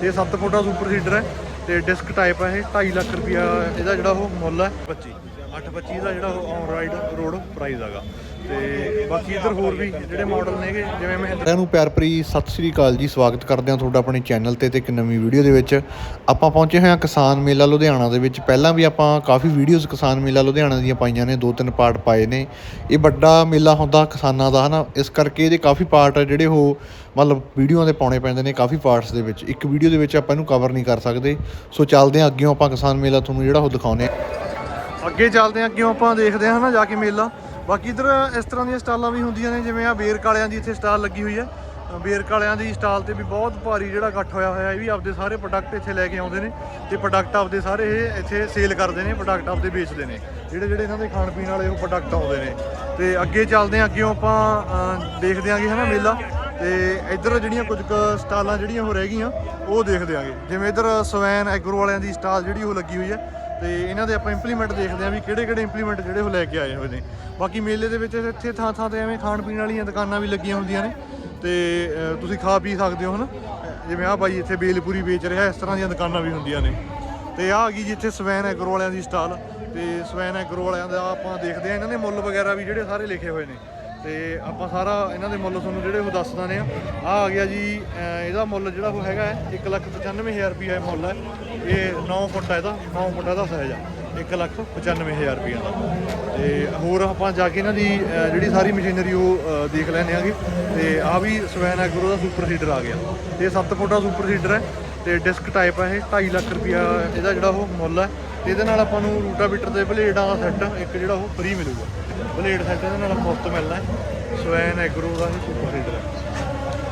ਤੇ 7 ਫੁੱਟਾ super seeder ਹੈ ਤੇ ਡਿਸਕ ਟਾਈਪ ਹੈ ਇਹ 2.5 ਲੱਖ ਰੁਪਿਆ ਇਹਦਾ ਜਿਹੜਾ ਉਹ ਮੁੱਲ ਹੈ। 25 825 ਦਾ ਜਿਹੜਾ ਉਹ ਔਨ ਰਾਈਡ ਰੋਡ ਪ੍ਰਾਈਸ ਹੈਗਾ। ਤੇ ਬਾਕੀ ਇੱਧਰ ਹੋਰ ਵੀ ਜਿਹੜੇ ਮਾਡਲ ਨੇਗੇ, ਜਿਵੇਂ ਮੈਂ ਸਾਰਿਆਂ ਨੂੰ ਪਿਆਰ ਭਰੀ ਸਤਿ ਸ੍ਰੀ ਅਕਾਲ ਜੀ, ਸਵਾਗਤ ਕਰਦੇ ਹਾਂ ਤੁਹਾਡਾ ਆਪਣੇ ਚੈਨਲ ਤੇ ਤੇ ਇੱਕ ਨਵੀਂ ਵੀਡੀਓ ਦੇ ਵਿੱਚ। ਆਪਾਂ ਪਹੁੰਚੇ ਹੋਏ ਹਾਂ ਕਿਸਾਨ ਮੇਲਾ ਲੁਧਿਆਣਾ ਦੇ ਵਿੱਚ। ਪਹਿਲਾਂ ਵੀ ਆਪਾਂ ਕਾਫੀ ਵੀਡੀਓਜ਼ ਕਿਸਾਨ ਮੇਲਾ ਲੁਧਿਆਣਾ ਦੀਆਂ ਪਾਈਆਂ ਨੇ, ਦੋ ਤਿੰਨ ਪਾਰਟ ਪਾਏ ਨੇ। ਇਹ ਵੱਡਾ ਮੇਲਾ ਹੁੰਦਾ ਕਿਸਾਨਾਂ ਦਾ, ਹਨਾ? ਇਸ ਕਰਕੇ ਇਹਦੇ ਕਾਫੀ ਪਾਰਟ ਜਿਹੜੇ ਉਹ ਮਤਲਬ ਵੀਡੀਓਆਂ ਦੇ ਪਾਉਣੇ ਪੈਂਦੇ ਨੇ ਕਾਫੀ ਪਾਰਟਸ ਦੇ ਵਿੱਚ। ਇੱਕ ਵੀਡੀਓ ਦੇ ਵਿੱਚ ਆਪਾਂ ਇਹਨੂੰ ਕਵਰ ਨਹੀਂ ਕਰ ਸਕਦੇ। ਸੋ ਚੱਲਦੇ ਹਾਂ ਅੱਗੇ ਆਪਾਂ ਕਿਸਾਨ ਮੇਲਾ ਤੁਹਾਨੂੰ ਜਿਹੜਾ ਉਹ ਦਿਖਾਉਂਦੇ ਹਾਂ। ਅੱਗੇ ਚੱਲਦੇ ਹਾਂ ਕਿਉਂ ਆਪਾਂ ਦੇਖਦੇ ਹਾਂ ਨਾ ਜਾ ਕੇ ਮੇਲਾ। ਬਾਕੀ ਇੱਧਰ ਇਸ ਤਰ੍ਹਾਂ ਦੀਆਂ ਸਟਾਲਾਂ ਵੀ ਹੁੰਦੀਆਂ ਨੇ ਜਿਵੇਂ ਆ ਬੇਰ ਕਾਲਿਆਂ ਦੀ ਇੱਥੇ ਸਟਾਲ ਲੱਗੀ ਹੋਈ ਹੈ। ਅ, ਬੇਰ ਕਾਲਿਆਂ ਦੀ ਸਟਾਲ ਤੇ ਵੀ ਬਹੁਤ ਭਾਰੀ ਜਿਹੜਾ ਇਕੱਠ ਹੋਇਆ ਹੋਇਆ ਇਹ ਵੀ ਆਪਦੇ ਸਾਰੇ ਪ੍ਰੋਡਕਟ ਇੱਥੇ ਲੈ ਕੇ ਆਉਂਦੇ ਨੇ ਤੇ ਪ੍ਰੋਡਕਟ ਆਪਦੇ ਸਾਰੇ ਇਹ ਇੱਥੇ ਸੇਲ ਕਰਦੇ ਨੇ ਪ੍ਰੋਡਕਟ ਆਪਦੇ ਵੇਚਦੇ ਨੇ। ਜਿਹੜੇ ਜਿਹੜੇ ਇਹਨਾਂ ਦੇ ਖਾਣ ਪੀਣ ਵਾਲੇ ਉਹ ਪ੍ਰੋਡਕਟ ਆਉਂਦੇ ਨੇ। ਤੇ ਅੱਗੇ ਚੱਲਦੇ ਹਾਂ ਅੱਗੇੋਂ ਆਪਾਂ ਅ, ਦੇਖਦੇ ਆਂਗੇ ਹਨਾ ਮੇਲਾ। ਤੇ ਇੱਧਰ ਜਿਹੜੀਆਂ ਕੁਝ ਕੁ ਸਟਾਲਾਂ ਜਿਹੜੀਆਂ ਉਹ ਰਹਿ ਗਈਆਂ ਉਹ ਦੇਖਦੇ ਆਂਗੇ ਜਿਵੇਂ ਇੱਧਰ ਸਵੈਨ ਐਗਰੋ ਵਾਲਿਆਂ ਦੀ ਸਟਾਲ ਜਿਹੜੀ ਉਹ ਲੱਗੀ ਹੋਈ ਹੈ ਤੇ ਇਹਨਾਂ ਦੇ ਆਪਾਂ ਇੰਪਲੀਮੈਂਟ ਦੇਖਦੇ ਆਂ ਵੀ ਕਿਹੜੇ ਕਿਹੜੇ ਇੰਪਲੀਮੈਂਟ ਜਿਹੜੇ ਉਹ ਲੈ ਕੇ ਆਏ ਹੋਏ ਨੇ। ਬਾਕੀ ਮੇਲੇ ਦੇ ਵਿੱਚ ਇੱਥੇ ਥਾਂ ਥਾਂ ਤੇ ਐਵੇਂ ਖਾਣ ਪੀਣ ਵਾਲੀਆਂ ਦੁਕਾਨਾਂ ਵੀ ਲੱਗੀਆਂ ਹੁੰਦੀਆਂ ਨੇ। ਤੇ ਤੁਸੀਂ ਖਾ ਪੀ ਸਕਦੇ ਹੋ ਹਨਾ? ਅ, ਜਿਵੇਂ ਆਹ ਬਾਈ ਇੱਥੇ ਬੇਲਪੂਰੀ ਵੇਚ ਰਿਹਾ ਇਸ ਤਰ੍ਹਾਂ ਦੀਆਂ ਦੁਕਾਨਾਂ ਵੀ ਹੁੰਦੀਆਂ ਨੇ। ਤੇ ਆਹ ਆ ਗਈ ਜਿੱਥੇ ਸਵੈਨ ਐਗਰੋ ਵਾਲਿਆਂ ਦੀ ਸਟਾਲ। ਤੇ ਸਵੈਨ ਐਗਰੋ ਵਾਲਿਆਂ ਦਾ ਆਪਾਂ ਦੇਖਦੇ ਆ ਇਹਨਾਂ ਨੇ ਮੁੱਲ ਵਗੈਰਾ ਵੀ ਜਿਹੜੇ ਸਾਰੇ ਲਿਖੇ ਹੋਏ ਨੇ। ਤੇ ਆਪਾਂ ਸਾਰਾ ਇਹਨਾਂ ਦੇ ਮੁੱਲ ਤੁਹਾਨੂੰ ਜਿਹੜੇ ਉਹ ਦੱਸ ਦਿੰਦੇ ਆ ਆ ਆ ਗਿਆ ਜੀ ਇਹਦਾ ਮੁੱਲ ਜਿਹੜਾ ਉਹ ਹੈਗਾ 195000 ਰੁਪਏ ਇਹ ਮੁੱਲ ਹੈ। ਇਹ 9 ਫੁੱਟ ਹੈ ਇਹਦਾ 9 ਫੁੱਟ ਦਾ ਸਾਈਜ਼ ਆ। 195000 ਰੁਪਏ ਦਾ। ਤੇ ਹੋਰ ਆਪਾਂ ਜਾ ਕੇ ਇਹਨਾਂ ਦੀ ਜਿਹੜੀ ਸਾਰੀ ਮਸ਼ੀਨਰੀ ਉਹ ਦੇਖ ਲੈਣੇ ਆਗੇ ਤੇ ਆ ਵੀ ਸਵੈਨ ਐਗਰੋ ਦਾ ਸੁਪਰ ਸੀਡਰ ਆ ਗਿਆ। ਇਹ 7 ਫੁੱਟ ਦਾ ਸੁਪਰ ਸੀਡਰ ਹੈ ਤੇ ਡਿਸਕ ਟਾਈਪ ਹੈ ਇਹ 2.5 ਲੱਖ ਰੁਪਿਆ ਇਹਦਾ ਜਿਹੜਾ ਉਹ ਮੁੱਲ ਹੈ। ਤੇ ਇਹਦੇ ਨਾਲ ਆਪਾਂ ਨੂੰ ਰੂਟਾਵੀਟਰ ਦੇ ਬਲੇਡਾਂ ਦਾ ਸੈੱਟ ਇੱਕ ਜਿਹੜਾ ਉਹ ਫ੍ਰੀ ਮਿਲੂਗਾ। ਬਲੇਡ ਸੈੱਟ ਇਹਦੇ ਨਾਲ ਮੁਫਤ ਮਿਲਣਾ ਸਵੈਨ ਐਗਰੋ ਦਾ ਇਹ ਸੁਪਰ ਸੀਡਰ ਹੈ।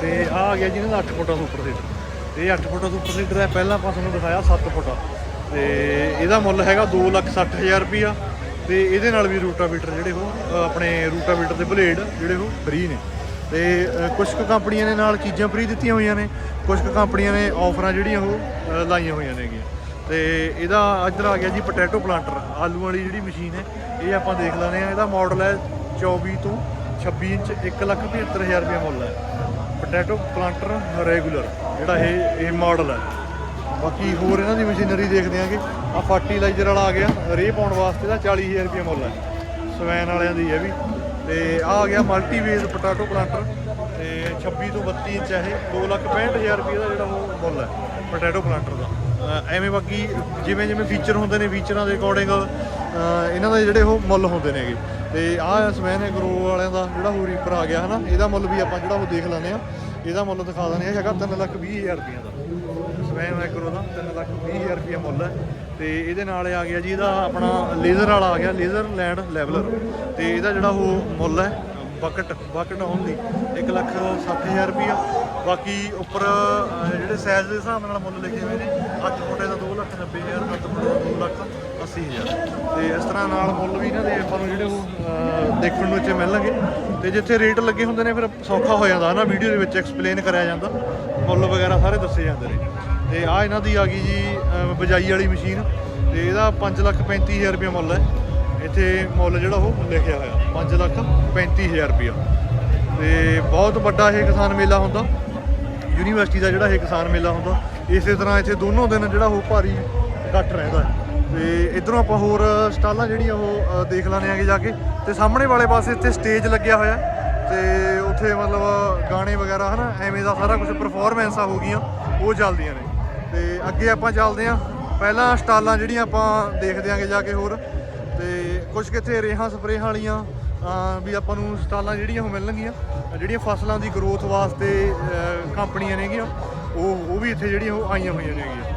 ਤੇ ਆ ਆ ਗਿਆ ਜੀ ਇਹਨਾਂ ਦਾ 8 ਫੁੱਟਾ ਸੁਪਰ ਸੀਡਰ ਇਹ 8 ਫੁੱਟਾ ਸੁਪਰ ਸੀਡਰ ਹੈ। ਪਹਿਲਾਂ ਆਪਾਂ ਤੁਹਾਨੂੰ ਦਿਖਾਇਆ 7 ਫੁੱਟਾ। ਤੇ ਇਹਦਾ ਮੁੱਲ ਹੈਗਾ 260000 ਰੁਪਿਆ ਤੇ ਇਹਦੇ ਨਾਲ ਵੀ ਰੂਟਾਵੀਟਰ ਜਿਹੜੇ ਉਹ ਅ, ਆਪਣੇ ਰੂਟਾਵੀਟਰ ਦੇ ਬਲੇਡ ਜਿਹੜੇ ਉਹ ਫ੍ਰੀ ਨੇ। ਤੇ ਅ, ਕੁਝ ਕੁ ਕੰਪਨੀਆਂ ਨੇ ਨਾਲ ਚੀਜ਼ਾਂ ਫ੍ਰੀ ਦਿੱਤੀਆਂ ਹੋਈਆਂ ਨੇ। ਕੁਝ ਕੁ ਕੰਪਨੀਆਂ ਨੇ ਆਫਰਾਂ ਜਿਹੜੀਆਂ ਉਹ ਲਾਈਆਂ ਹੋਈਆਂ ਨੇਗੀਆਂ ਤੇ ਇਹਦਾ ਇੱਧਰ ਆ ਗਿਆ ਜੀ ਪੋਟੈਟੋ ਪਲਾਂਟਰ ਆਲੂ ਵਾਲੀ ਜਿਹੜੀ ਮਸ਼ੀਨ ਹੈ, ਇਹ ਆਪਾਂ ਦੇਖ ਲੈਂਦੇ ਆ ਇਹਦਾ ਮਾਡਲ ਹੈ 24 ਤੋਂ 26 ਇੰਚ 175000 ਰੁਪਏ ਮੁੱਲ ਹੈ। ਪੋਟੈਟੋ ਪਲਾਂਟਰ ਰੈਗੂਲਰ ਜਿਹੜਾ ਇਹ ਇਹ ਮਾਡਲ ਹੈ। ਬਾਕੀ ਹੋਰ ਇਹਨਾਂ ਦੀ ਮਸ਼ੀਨਰੀ ਦੇਖਦੇ ਆਂਗੇ ਆ ਫਰਟੀਲਾਈਜ਼ਰ ਵਾਲਾ ਆ ਗਿਆ, ਰੇ ਪਾਉਣ ਵਾਸਤੇ ਦਾ 40000 ਰੁਪਏ ਮੁੱਲ ਹੈ। ਸਵੈਨ ਵਾਲਿਆਂ ਦੀ ਹੈ ਵੀ। ਤੇ ਆ ਆ ਗਿਆ ਮਲਟੀਵੇਜ਼ ਪੋਟੈਟੋ ਪਲਾਂਟਰ ਤੇ 26 ਤੋਂ 32 ਇੰਚ ਹੈ ਇਹ 265000 ਰੁਪਏ ਦਾ ਜਿਹੜਾ ਉਹ ਮੁੱਲ ਹੈ ਪੋਟੈਟੋ ਪਲਾਂਟਰ ਦਾ। ਐਵੇਂ ਬਾਕੀ ਜਿਵੇਂ ਜਿਵੇਂ ਫੀਚਰ ਹੁੰਦੇ ਨੇ ਫੀਚਰਾਂ ਦੇ ਅਕੋਰਡਿੰਗ ਇਹਨਾਂ ਦੇ ਜਿਹੜੇ ਉਹ ਮੁੱਲ ਹੁੰਦੇ ਨੇਗੇ। ਤੇ ਆਹ ਸਵੈਨ ਐਗਰੋ ਵਾਲਿਆਂ ਦਾ ਜਿਹੜਾ ਹੋਰ ਰੀਪਰ ਆ ਗਿਆ, ਹਨਾ? ਇਹਦਾ ਮੁੱਲ ਵੀ ਆਪਾਂ ਜਿਹੜਾ ਉਹ ਦੇਖ ਲੈਂਦੇ ਆ ਇਹਦਾ ਮੁੱਲ ਦਿਖਾ ਦਿੰਦੇ ਆ ਹੈਗਾ 320000 ਰੁਪਏ ਦਾ। ਸਵੈਨ ਮਾਈਕਰੋ ਦਾ 320000 ਰੁਪਏ ਮੁੱਲ ਹੈ। ਤੇ ਇਹਦੇ ਨਾਲ ਆ ਗਿਆ ਜੀ, ਇਹਦਾ ਆਪਣਾ ਲੇਜ਼ਰ ਵਾਲਾ ਆ ਗਿਆ ਲੇਜ਼ਰ ਲੈਂਡ ਲੈਵਲਰ ਤੇ ਇਹਦਾ ਜਿਹੜਾ ਉਹ ਮੁੱਲ ਹੈ ਬਕਟ ਬਕਟ ਓਨਲੀ 160000 ਰੁਪਏ ਬਾਕੀ ਉੱਪਰ ਜਿਹੜੇ ਸਾਈਜ਼ ਦੇ ਹਿਸਾਬ ਨਾਲ ਮੁੱਲ ਲਿਖੇ ਹੋਏ ਨੇ 8 ਫੁੱਟੇ ਦਾ 290000 7 ਫੁੱਟੇ ਦਾ 280000 ਤੇ ਇਸ ਤਰ੍ਹਾਂ ਨਾਲ ਮੁੱਲ ਵੀ ਇਹਨਾਂ ਦੇ ਆਪਾਂ ਨੂੰ ਜਿਹੜੇ ਉਹ ਦੇਖਣ ਨੂੰ ਇੱਥੇ ਮਿਲਣਗੇ। ਤੇ ਜਿੱਥੇ ਰੇਟ ਲੱਗੇ ਹੁੰਦੇ ਨੇ ਫਿਰ ਸੌਖਾ ਹੋ ਜਾਂਦਾ ਨਾ ਵੀਡੀਓ ਦੇ ਵਿੱਚ ਐਕਸਪਲੇਨ ਕਰਿਆ ਜਾਂਦਾ। ਮੁੱਲ ਵਗੈਰਾ ਸਾਰੇ ਦੱਸੇ ਜਾਂਦੇ ਨੇ। ਤੇ ਆ ਇਹਨਾਂ ਦੀ ਆ ਗਈ ਜੀ ਅਹ, ਬਜਾਈ ਵਾਲੀ ਮਸ਼ੀਨ। ਤੇ ਇਹਦਾ 535000 ਰੁਪਏ ਮੁੱਲ ਹੈ। ਇੱਥੇ ਮੁੱਲ ਜਿਹੜਾ ਉਹ ਲਿਖਿਆ ਹੋਇਆ 535000 ਰੁਪਏ ਤੇ ਬਹੁਤ ਵੱਡਾ ਇਹ ਕਿਸਾਨ ਮੇਲਾ ਹੁੰਦਾ। ਯੂਨੀਵਰਸਿਟੀ ਦਾ ਜਿਹੜਾ ਇਹ ਕਿਸਾਨ ਮੇਲਾ ਹੁੰਦਾ ਇਸੇ ਤਰ੍ਹਾਂ ਇੱਥੇ ਦੋਨੋਂ ਦਿਨ ਜਿਹੜਾ ਉਹ ਭਾਰੀ ਇਕੱਠ ਰਹਿੰਦਾ ਹੈ। ਤੇ ਇਧਰੋਂ ਆਪਾਂ ਹੋਰ ਸਟਾਲਾਂ ਜਿਹੜੀਆਂ ਉਹ ਦੇਖ ਲੈਣੇ ਆਗੇ ਜਾ ਕੇ। ਤੇ ਸਾਹਮਣੇ ਵਾਲੇ ਪਾਸੇ ਇੱਥੇ ਸਟੇਜ ਲੱਗਿਆ ਹੋਇਆ ਹੈ। ਤੇ ਉੱਥੇ ਮਤਲਬ ਗਾਣੇ ਵਗੈਰਾ, ਹਨਾ, ਐਵੇਂ ਦਾ ਸਾਰਾ ਕੁਝ ਪਰਫਾਰਮੈਂਸਾਂ ਹੋ ਗਈਆਂ। ਉਹ ਚੱਲਦੀਆਂ ਨੇ। ਤੇ ਅੱਗੇ ਆਪਾਂ ਚੱਲਦੇ ਆਂ। ਪਹਿਲਾਂ ਸਟਾਲਾਂ ਜਿਹੜੀਆਂ ਆਪਾਂ ਦੇਖਦੇ ਆਂਗੇ ਜਾ ਕੇ ਹੋਰ। ਤੇ ਕੁਝ ਕਿੱਥੇ ਰੇਹਾਂ ਸਪਰੇਹਾਂ ਵਾਲੀਆਂ ਵੀ ਆਪਾਂ ਨੂੰ ਸਟਾਲਾਂ ਜਿਹੜੀਆਂ ਉਹ ਮਿਲਣਗੀਆਂ। ਜਿਹੜੀਆਂ ਫਸਲਾਂ ਦੀ ਗਰੋਥ ਵਾਸਤੇ ਕੰਪਨੀਆਂ ਨੇਗੀਆਂ। ਉਹ ਉਹ ਵੀ ਇੱਥੇ ਜਿਹੜੀਆਂ ਉਹ ਆਈਆਂ ਹੋਈਆਂ ਨੇਗੀਆਂ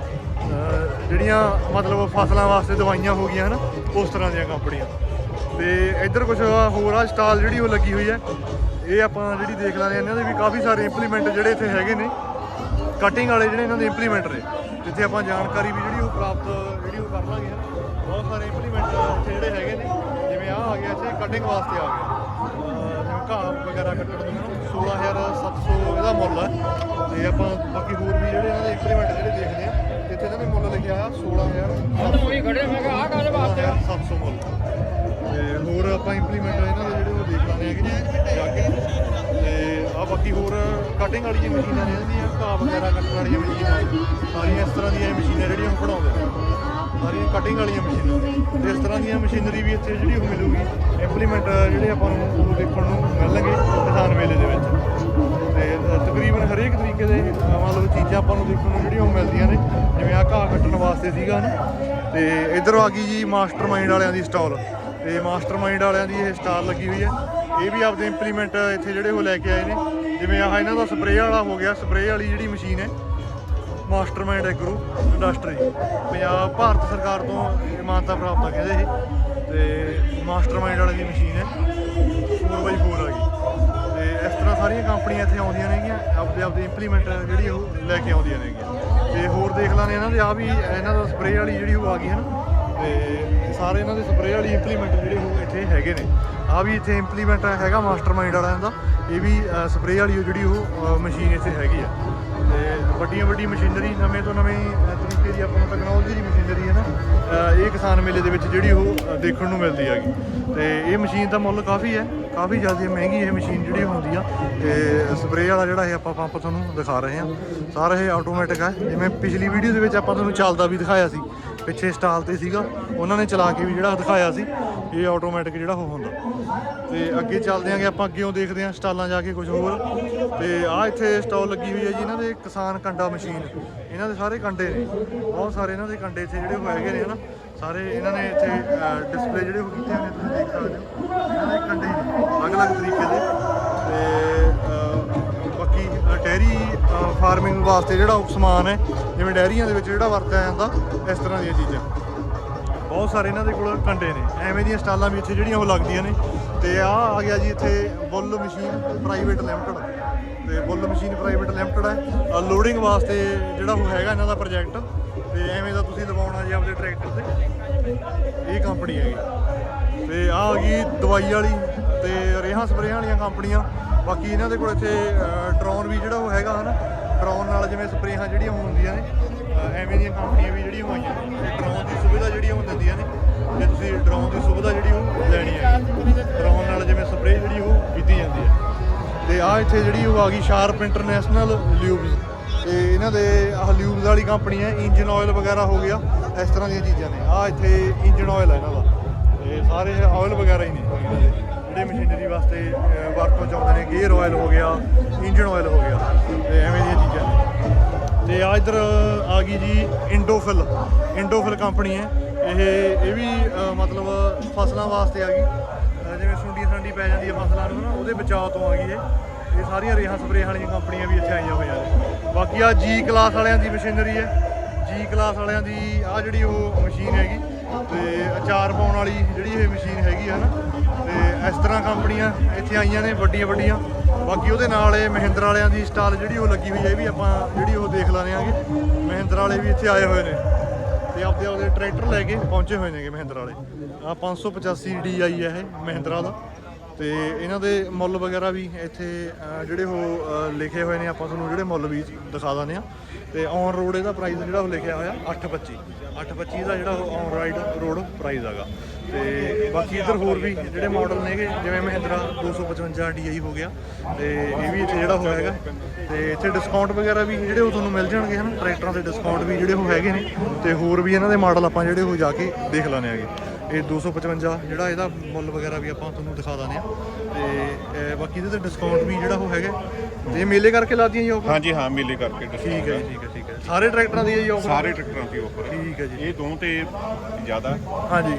ਜਿਹੜੀਆਂ ਮਤਲਬ ਫਸਲਾਂ ਵਾਸਤੇ ਦਵਾਈਆਂ ਹੋ ਗਈਆਂ ਹਨ, ਉਸ ਤਰ੍ਹਾਂ ਦੀਆਂ ਕੰਪਨੀਆਂ। ਤੇ ਇੱਧਰ ਕੁਝ ਹੋਰ ਆ, ਸਟਾਲ ਜਿਹੜੀ ਉਹ ਲੱਗੀ ਹੋਈ ਹੈ। ਇਹ ਆਪਾਂ ਜਿਹੜੀ ਦੇਖ ਲਾਂਗੇ ਇਹਨਾਂ ਦੇ ਵੀ ਕਾਫੀ ਸਾਰੇ ਇੰਪਲੀਮੈਂਟ ਜਿਹੜੇ ਇੱਥੇ ਹੈਗੇ ਨੇ। ਕਟਿੰਗ ਵਾਲੇ ਜਿਹੜੇ ਇਹਨਾਂ ਦੇ ਇੰਪਲੀਮੈਂਟ ਨੇ। ਜਿੱਥੇ ਆਪਾਂ ਜਾਣਕਾਰੀ ਵੀ ਜਿਹੜੀ ਉਹ ਪ੍ਰਾਪਤ ਜਿਹੜੀ ਉਹ ਕਰ ਲਾਂਗੇ ਬਹੁਤ ਸਾਰੇ ਇੰਪਲੀਮੈਂਟ ਇੱਥੇ ਜਿਹੜੇ ਹੈਗੇ ਨੇ। ਜਿਵੇਂ ਆਹ ਆ ਗਿਆ ਇੱਥੇ ਕਟਿੰਗ ਵਾਸਤੇ ਆ ਗਿਆ। ਜਿਵੇਂ ਘਾਹ ਵਗੈਰਾ ਕੱਟਣ ਨੂੰ ਨਾ। 16700 ਇਹਦਾ ਮੁੱਲ ਹੈ ਤੇ ਆਪਾਂ ਬਾਕੀ ਹੋਰ ਵੀ ਜਿਹੜੇ ਇਹਨਾਂ ਦੇ ਇੰਪਲੀਮੈਂਟ ਜਿਹੜੇ ਦੇਖਦੇ ਆ ਇੱਥੇ ਇਹਨਾਂ ਨੇ ਮੁੱਲ ਲਿਖਿਆ ਆ 16000 ਉਹੀ ਖੜੇ ਮੈਂ ਕਿਹਾ ਆਹ ਕਾਹਦੇ ਵਾਸਤੇ 700 ਮੁੱਲ। ਤੇ ਹੋਰ ਆਪਾਂ ਇੰਪਲੀਮੈਂਟ ਇਹਨਾਂ ਦੇ ਜਿਹੜੇ ਉਹ ਦੇਖ ਲਾਂਗੇ ਹੈਗੇ ਜਾ ਕੇ। ਤੇ ਆ ਬਾਕੀ ਹੋਰ ਕਟਿੰਗ ਕਟਿੰਗ ਵਾਲੀਆਂ ਮਸ਼ੀਨਾਂ ਨੇ ਇਹਦੀਆਂ, ਘਾਹ ਵਗੈਰਾ ਕੱਟਣ ਵਾਲੀਆਂ ਮਸ਼ੀਨਾਂ, ਸਾਰੀਆਂ ਇਸ ਤਰ੍ਹਾਂ ਦੀਆਂ ਮਸ਼ੀਨਾਂ ਜਿਹੜੀਆਂ ਉਹ ਬਣਾਉਂਦੇ ਨੇ। ਸਾਰੀਆਂ ਕਟਿੰਗ ਵਾਲੀਆਂ ਮਸ਼ੀਨਾਂ ਤੇ ਇਸ ਤਰ੍ਹਾਂ ਦੀਆਂ ਮਸ਼ੀਨਰੀ ਵੀ ਇੱਥੇ ਜਿਹੜੀ ਉਹ ਮਿਲੂਗੀ। ਇੰਪਲੀਮੈਂਟ ਜਿਹੜੇ ਆਪਾਂ ਨੂੰ ਉਹ ਦੇਖਣ ਨੂੰ ਮਿਲਣਗੇ ਕਿਸਾਨ ਮੇਲੇ ਦੇ ਵਿੱਚ। ਤੇ ਤਕਰੀਬਨ ਹਰੇਕ ਤਰੀਕੇ ਦੇ ਮਤਲਬ ਚੀਜ਼ਾਂ ਆਪਾਂ ਨੂੰ ਦੇਖਣ ਨੂੰ ਜਿਹੜੀਆਂ ਉਹ ਮਿਲਦੀਆਂ ਨੇ। ਜਿਵੇਂ ਆ ਘਾਹ ਕੱਟਣ ਵਾਸਤੇ ਸੀਗਾ ਨਾ। ਤੇ ਇਧਰ ਆ ਗਈ ਜੀ ਮਾਸਟਰਮਾਈਂਡ ਵਾਲਿਆਂ ਦੀ ਸਟਾਲ ਤੇ ਮਾਸਟਰਮਾਈਂਡ ਵਾਲਿਆਂ ਦੀ ਇਹ ਸਟਾਲ ਲੱਗੀ ਹੋਈ ਹੈ। ਇਹ ਵੀ ਆਪਦੇ ਇੰਪਲੀਮੈਂਟ ਇੱਥੇ ਜਿਹੜੇ ਉਹ ਲੈ ਕੇ ਆਏ ਨੇ। ਜਿਵੇਂ ਆਹ ਇਹਨਾਂ ਦਾ ਸਪਰੇਅ ਵਾਲਾ ਹੋ ਗਿਆ। ਸਪਰੇਅ ਵਾਲੀ ਜਿਹੜੀ ਮਸ਼ੀਨ ਹੈ Mastermind Agro industry Punjab, Bharat ਸਰਕਾਰ ਤੋਂ ਇਹ ਮਾਨਤਾ ਪ੍ਰਾਪਤ ਆ ਕਹਿੰਦੇ ਇਹ। ਤੇ ਮਾਸਟਰਮਾਈਂਡ ਵਾਲੀ ਦੀ ਮਸ਼ੀਨ ਹੈ। 4x4 ਆ ਗਈ। ਤੇ ਇਸ ਤਰ੍ਹਾਂ ਸਾਰੀਆਂ ਕੰਪਨੀਆਂ ਇੱਥੇ ਆਉਂਦੀਆਂ ਨੇਗੀਆਂ, ਆਪਦੇ ਆਪਦੇ ਇੰਪਲੀਮੈਂਟ ਜਿਹੜੀ ਉਹ ਲੈ ਕੇ ਆਉਂਦੀਆਂ ਨੇਗੀਆਂ। ਤੇ ਹੋਰ ਦੇਖ ਲਾਂਗੇ ਇਹਨਾਂ ਦੇ ਆ ਵੀ ਇਹਨਾਂ ਦਾ ਸਪਰੇਅ ਵਾਲੀ ਜਿਹੜੀ ਉਹ ਆ ਗਈ ਹੈ ਨਾ। ਤੇ ਸਾਰੇ ਇਹਨਾਂ ਦੇ ਸਪਰੇਅ ਵਾਲੀ ਇੰਪਲੀਮੈਂਟ ਜਿਹੜੇ ਉਹ ਇੱਥੇ ਹੈਗੇ ਨੇ। ਆ ਵੀ ਇੱਥੇ ਇੰਪਲੀਮੈਂਟ ਹੈਗਾ ਮਾਸਟਰਮਾਈਂਡ ਵਾਲਿਆਂ ਦਾ। ਇਹ ਵੀ ਸਪਰੇਅ ਵਾਲੀ ਜਿਹੜੀ ਉਹ ਮਸ਼ੀਨ ਇੱਥੇ ਹੈਗੀ ਆ। ਵੱਡੀਆਂ ਵੱਡੀ ਮਸ਼ੀਨਰੀ, ਨਵੇਂ ਤੋਂ ਨਵੇਂ ਤਰੀਕੇ ਦੀ ਆਪਾਂ ਨੂੰ ਟੈਕਨੋਲੋਜੀ ਦੀ ਮਸ਼ੀਨਰੀ ਹੈ ਨਾ ਇਹ ਕਿਸਾਨ ਮੇਲੇ ਦੇ ਵਿੱਚ ਜਿਹੜੀ ਉਹ ਦੇਖਣ ਨੂੰ ਮਿਲਦੀ ਹੈਗੀ। ਤੇ ਇਹ ਮਸ਼ੀਨ ਦਾ ਮੁੱਲ ਕਾਫੀ ਹੈ, ਕਾਫੀ ਜ਼ਿਆਦਾ ਮਹਿੰਗੀ ਇਹ ਮਸ਼ੀਨ ਜਿਹੜੀ ਹੁੰਦੀ ਆ। ਤੇ ਸਪਰੇਅ ਵਾਲਾ ਜਿਹੜਾ ਇਹ ਆਪਾਂ ਪੰਪ ਤੁਹਾਨੂੰ ਦਿਖਾ ਰਹੇ ਹਾਂ। ਸਾਰਾ ਇਹ ਆਟੋਮੈਟਿਕ ਹੈ ਜਿਵੇਂ ਪਿਛਲੀ ਵੀਡੀਓ ਦੇ ਵਿੱਚ ਆਪਾਂ ਤੁਹਾਨੂੰ ਚੱਲਦਾ ਵੀ ਦਿਖਾਇਆ ਸੀ। ਪਿੱਛੇ ਸਟਾਲ ਤੇ ਸੀਗਾ। ਉਹਨਾਂ ਨੇ ਚਲਾ ਕੇ ਵੀ ਜਿਹੜਾ ਦਿਖਾਇਆ ਸੀ, ਇਹ ਆਟੋਮੈਟਿਕ ਜਿਹੜਾ ਉਹ ਹੁੰਦਾ। ਤੇ ਅੱਗੇ ਚੱਲਦੇ ਆਂਗੇ, ਆਪਾਂ ਅੱਗੇ ਉਹ ਦੇਖਦੇ ਆਂ ਸਟਾਲਾਂ ਜਾ ਕੇ ਕੁਝ ਹੋਰ। ਤੇ ਆ ਇੱਥੇ ਸਟਾਲ ਲੱਗੀ ਹੋਈ ਹੈ ਜੀ, ਇਹਨਾਂ ਦੇ ਕਿਸਾਨ ਕੰਡਾ ਮਸ਼ੀਨ। ਇਹਨਾਂ ਦੇ ਸਾਰੇ ਕੰਡੇ ਨੇ। ਬਹੁਤ ਸਾਰੇ ਇਹਨਾਂ ਦੇ ਕੰਡੇ ਇੱਥੇ ਜਿਹੜੇ ਉਹ ਹੈਗੇ ਨੇ, ਹਨਾ। ਸਾਰੇ ਇਹਨਾਂ ਨੇ ਇੱਥੇ ਡਿਸਪਲੇ ਜਿਹੜੇ ਉਹ ਕੀਤੇ ਹੋਏ ਨੇ, ਤੁਸੀਂ ਦੇਖ ਸਕਦੇ ਹੋ। ਇਹਨਾਂ ਦੇ ਕੰਡੇ ਨੇ, ਅਲੱਗ-ਅਲੱਗ ਤਰੀਕੇ ਦੇ। ਤੇ ਬਾਕੀ ਡੈਰੀ ਫਾਰਮਿੰਗ ਵਾਸਤੇ ਜਿਹੜਾ ਉਹ ਸਮਾਨ ਹੈ, ਜਿਵੇਂ ਡੈਰੀਆਂ ਦੇ ਵਿੱਚ ਜਿਹੜਾ ਵਰਤਿਆ ਜਾਂਦਾ, ਇਸ ਤਰ੍ਹਾਂ ਦੀਆਂ ਚੀਜ਼ਾਂ। ਬਹੁਤ ਸਾਰੇ ਇਹਨਾਂ ਦੇ ਕੋਲ ਕੰਡੇ ਨੇ। ਐਵੇਂ ਦੀਆਂ ਸਟਾਲਾਂ ਵੀ ਇੱਥੇ ਜਿਹੜੀਆਂ ਉਹ ਲੱਗਦੀਆਂ ਨੇ। ਤੇ ਆ ਆ ਗਿਆ ਜੀ ਇੱਥੇ ਬੁੱਲ ਮਸ਼ੀਨ ਪ੍ਰਾਈਵੇਟ ਲਿਮਟਿਡ। ਤੇ ਬੁੱਲ ਮਸ਼ੀਨ ਪ੍ਰਾਈਵੇਟ ਲਿਮਟਿਡ ਹੈ। ਲੋਡਿੰਗ ਵਾਸਤੇ ਜਿਹੜਾ ਉਹ ਹੈਗਾ ਇਹਨਾਂ ਦਾ ਪ੍ਰੋਜੈਕਟ। ਤੇ ਐਵੇਂ ਦਾ ਤੁਸੀਂ ਲਵਾਉਣਾ ਜੀ ਆਪਦੇ ਟਰੈਕਟਰ ਤੇ। ਇਹ ਕੰਪਨੀ ਹੈਗੀ। ਤੇ ਆ ਆ ਗਈ ਦਵਾਈ ਵਾਲੀ ਤੇ ਰੇਹਾਂ ਸਪਰੇਹਾਂ ਵਾਲੀਆਂ ਕੰਪਨੀਆਂ। ਬਾਕੀ ਇਹਨਾਂ ਦੇ ਕੋਲ ਇੱਥੇ ਡਰੋਨ ਵੀ ਜਿਹੜਾ ਉਹ ਹੈਗਾ ਹਨਾ ਡਰੋਨ ਨਾਲ ਜਿਵੇਂ ਸਪਰੇਹਾਂ ਜਿਹੜੀਆਂ ਹੁੰਦੀਆਂ ਨੇ ਐਵੇਂ ਦੀਆਂ ਕੰਪਨੀਆਂ ਵੀ ਜਿਹੜੀਆਂ ਹੋਈਆਂ ਨੇ ਡਰੋਨ ਦੀ ਸੁਵਿਧਾ ਜਿਹੜੀ ਉਹ ਦਿੰਦੀਆਂ ਨੇ ਜੇ ਤੁਸੀਂ ਡਰੋਨ ਦੀ ਸੁਵਿਧਾ ਜਿਹੜੀ ਉਹ ਲੈਣੀ ਹੈ। ਡਰੋਨ ਨਾਲ ਜਿਵੇਂ ਸਪਰੇਅ ਜਿਹੜੀ ਉਹ ਕੀਤੀ ਜਾਂਦੀ ਹੈ। ਤੇ ਆ ਇੱਥੇ ਜਿਹੜੀ ਉਹ ਆ ਗਈ ਸ਼ਾਰਪ ਇੰਟਰਨੈਸ਼ਨਲ ਲਿਊਬਸ ਤੇ ਇਹਨਾਂ ਦੇ ਆਹ ਲਿਊਬਸ ਵਾਲੀ ਕੰਪਨੀ ਹੈ ਇੰਜਨ ਆਇਲ ਵਗੈਰਾ ਹੋ ਗਿਆ, ਇਸ ਤਰ੍ਹਾਂ ਦੀਆਂ ਚੀਜ਼ਾਂ ਨੇ। ਆ ਇੱਥੇ ਇੰਜਨ ਆਇਲ ਹੈ ਇਹਨਾਂ ਦਾ। ਤੇ ਸਾਰੇ ਆਇਲ ਵਗੈਰਾ ਹੀ ਨੇ। ਜਿਹੜੇ ਮਸ਼ੀਨਰੀ ਵਾਸਤੇ ਅਹ, ਵਰਤੋਂ ਚ ਆਉਂਦੇ ਨੇ ਗੇਅਰ ਆਇਲ ਹੋ ਗਿਆ ਇੰਜਨ ਆਇਲ ਹੋ ਗਿਆ ਤੇ ਐਵੇਂ ਦੀਆਂ ਚੀਜ਼ਾਂ ਨੇ। ਤੇ ਆ ਇਧਰ ਆ ਗਈ ਜੀ ਇੰਡੋਫਿਲ ਇੰਡੋਫਿਲ ਕੰਪਨੀ ਹੈ। ਇਹ ਇਹ ਵੀ ਮਤਲਬ ਫਸਲਾਂ ਵਾਸਤੇ ਆ ਗਈ। ਜਿਵੇਂ ਸੁੰਡੀ ਸੰਡੀ ਪੈ ਜਾਂਦੀ ਹੈ ਫਸਲਾਂ ਨੂੰ ਨਾ ਉਹਦੇ ਬਚਾਅ ਤੋਂ ਆ ਗਈ ਇਹ। ਇਹ ਸਾਰੀਆਂ ਰੇਹਾਂ ਸਪਰੇਅ ਵਾਲੀਆਂ ਕੰਪਨੀਆਂ ਵੀ ਇੱਥੇ ਆਈਆਂ ਹੋਈਆਂ ਨੇ। ਬਾਕੀ ਆ ਜੀ ਕਲਾਸ ਵਾਲਿਆਂ ਦੀ ਮਸ਼ੀਨਰੀ ਹੈ। ਜੀ ਕਲਾਸ ਵਾਲਿਆਂ ਦੀ ਆ ਜਿਹੜੀ ਉਹ ਮਸ਼ੀਨ ਹੈਗੀ ਤੇ ਅਚਾਰ ਪਾਉਣ ਵਾਲੀ ਜਿਹੜੀ ਇਹ ਮਸ਼ੀਨ ਹੈਗੀ ਹੈ ਨਾ ਤੇ ਇਸ ਤਰ੍ਹਾਂ ਕੰਪਨੀਆਂ ਇੱਥੇ ਆਈਆਂ ਨੇ, ਵੱਡੀਆਂ ਵੱਡੀਆਂ। ਬਾਕੀ ਉਹਦੇ ਨਾਲ ਇਹ ਮਹਿੰਦਰ ਵਾਲਿਆਂ ਦੀ ਸਟਾਲ ਜਿਹੜੀ ਉਹ ਲੱਗੀ ਹੋਈ ਹੈ ਇਹ ਵੀ ਆਪਾਂ ਜਿਹੜੀ ਉਹ ਦੇਖ ਲਾਂਗੇ ਆਂਗੇ। ਮਹਿੰਦਰ ਵਾਲੇ ਵੀ ਇੱਥੇ ਆਏ ਹੋਏ ਨੇ ਤੇ ਆਪਦੇ ਆਪਦੇ ਟਰੈਕਟਰ ਲੈ ਕੇ ਪਹੁੰਚੇ ਹੋਏ ਨੇਗੇ ਮਹਿੰਦਰ ਵਾਲੇ। ਆ 585 DI ਹੈ ਇਹ ਮਹਿੰਦਰਾ ਦਾ। ਤੇ ਇਹਨਾਂ ਦੇ ਮੁੱਲ ਵਗੈਰਾ ਵੀ ਇੱਥੇ ਜਿਹੜੇ ਉਹ ਲਿਖੇ ਹੋਏ ਨੇ, ਆਪਾਂ ਤੁਹਾਨੂੰ ਜਿਹੜੇ ਮੁੱਲ ਵੀ ਦਿਖਾ ਦਿੰਦੇ ਆ ਤੇ ਔਨ ਰੋਡ ਇਹਦਾ ਪ੍ਰਾਈਸ ਜਿਹੜਾ ਉਹ ਲਿਖਿਆ ਹੋਇਆ 825 825 ਦਾ ਜਿਹੜਾ ਉਹ ਔਨ ਰਾਈਡ ਰੋਡ ਪ੍ਰਾਈਸ ਹੈਗਾ। ਤੇ ਬਾਕੀ ਇੱਧਰ ਹੋਰ ਵੀ ਜਿਹੜੇ ਮਾਡਲ ਨੇਗੇ ਜਿਵੇਂ ਮਹਿੰਦਰਾ 255 DI ਹੋ ਗਿਆ ਤੇ ਇਹ ਵੀ ਇੱਥੇ ਜਿਹੜਾ ਉਹ ਹੈਗਾ। ਤੇ ਇੱਥੇ ਡਿਸਕਾਊਂਟ ਵਗੈਰਾ ਵੀ ਜਿਹੜੇ ਉਹ ਤੁਹਾਨੂੰ ਮਿਲ ਜਾਣਗੇ ਹਨ? ਟਰੈਕਟਰਾਂ ਦੇ ਡਿਸਕਾਊਂਟ ਵੀ ਜਿਹੜੇ ਉਹ ਹੈਗੇ ਨੇ ਤੇ ਹੋਰ ਵੀ ਇਹਨਾਂ ਦੇ ਮਾਡਲ ਆਪਾਂ ਜਿਹੜੇ ਉਹ ਜਾ ਕੇ ਦੇਖ ਲੈਣੇ ਹੈਗੇ। ਇਹ 255 ਜਿਹੜਾ ਇਹਦਾ ਮੁੱਲ ਵਗੈਰਾ ਵੀ ਆਪਾਂ ਤੁਹਾਨੂੰ ਦਿਖਾ ਦਾਂਗੇ ਆ ਤੇ ਬਾਕੀ ਇਹਦੇ ਤੇ ਡਿਸਕਾਊਂਟ ਵੀ ਜਿਹੜਾ ਉਹ ਹੈਗਾ ਤੇ ਮੇਲੇ ਕਰਕੇ ਲਾਦੀਆਂ ਜੀ ਆਫਰ ਹਾਂਜੀ ਹਾਂ ਮੇਲੇ ਕਰਕੇ ਠੀਕ ਹੈ ਠੀਕ ਹੈ। ਸਾਰੇ ਟਰੈਕਟਰਾਂ ਦੀ ਹੈ ਜੀ ਆਫਰ ਸਾਰੇ ਟਰੈਕਟਰਾਂ ਦੀ ਆਫਰ ਠੀਕ ਹੈ ਜੀ। ਇਹ ਦੋ ਤੇ ਜ਼ਿਆਦਾ ਹਾਂਜੀ।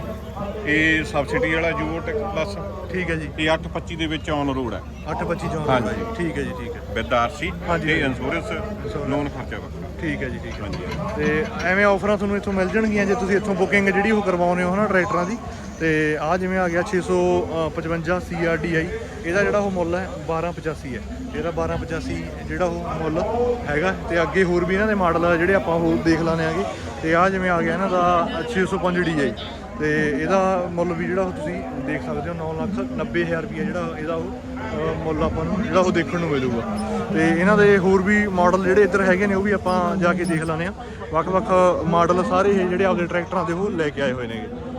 ਇਹ ਸਬਸਿਡੀ ਵਾਲਾ ਜੂਓ ਟੈਕ ਪਲੱਸ ਠੀਕ ਹੈ ਜੀ। ਇਹ 825 ਦੇ ਵਿੱਚ ਔਨ ਰੋਡ ਹੈ। 825 ਜੌਨ ਹਾਂਜੀ। ਠੀਕ ਹੈ ਜੀ ਠੀਕ ਹੈ। ਵਿਦ ਆਰਸੀ ਹਾਂਜੀ। ਤੇ ਇੰਸ਼ੋਰੈਂਸ ਲੋਨ ਖਰਚਾ ਵੱਖਰਾ ਠੀਕ ਹੈ ਜੀ ਠੀਕ ਹੈ। ਹਾਂਜੀ। ਤੇ ਐਵੇਂ ਆਫਰਾਂ ਤੁਹਾਨੂੰ ਇੱਥੋਂ ਮਿਲ ਜਾਣਗੀਆਂ ਜੇ ਤੁਸੀਂ ਇੱਥੋਂ ਬੁਕਿੰਗ ਜਿਹੜੀ ਉਹ ਕਰਵਾਉਂਦੇ ਹੋ ਹਨਾ ਟਰੈਕਟਰਾਂ ਦੀ। ਤੇ ਆ ਜਿਵੇਂ ਆ ਗਿਆ 655 CRDI ਇਹਦਾ ਜਿਹੜਾ ਉਹ ਮੁੱਲ ਹੈ 1285 ਹੈ। ਇਹਦਾ 1285 ਜਿਹੜਾ ਉਹ ਮੁੱਲ ਹੈਗਾ ਤੇ ਅੱਗੇ ਹੋਰ ਵੀ ਇਹਨਾਂ ਦੇ ਮਾਡਲ ਜਿਹੜੇ ਆਪਾਂ ਉਹ ਦੇਖ ਲਾਣੇ ਆਗੇ। ਤੇ ਆ ਜਿਵੇਂ ਆ ਗਿਆ ਇਹਨਾਂ ਦਾ 605 DI ਤੇ ਇਹਦਾ ਮੁੱਲ ਵੀ ਜਿਹੜਾ ਉਹ ਤੁਸੀਂ ਦੇਖ ਸਕਦੇ ਹੋ 9 ਲੱਖ 90 ਹਜ਼ਾਰ ਰੁਪਏ ਜਿਹੜਾ ਇਹਦਾ ਉਹ ਮੁੱਲ ਆਪਾਂ ਨੂੰ ਜਿਹੜਾ ਉਹ ਦੇਖਣ ਨੂੰ ਮਿਲੂਗਾ। ਤੇ ਇਹਨਾਂ ਦੇ ਹੋਰ ਵੀ ਮਾਡਲ ਜਿਹੜੇ ਇੱਧਰ ਹੈਗੇ ਨੇ, ਉਹ ਵੀ ਆਪਾਂ ਜਾ ਕੇ ਦੇਖ ਲਾਣੇ ਆ। ਵੱਖ-ਵੱਖ ਮਾਡਲ ਸਾਰੇ ਇਹ ਜਿਹੜੇ ਆਪਦੇ ਟਰੈਕਟਰਾਂ ਦੇ ਉਹ ਲੈ ਕੇ ਆਏ ਹੋਏ ਨੇਗੇ।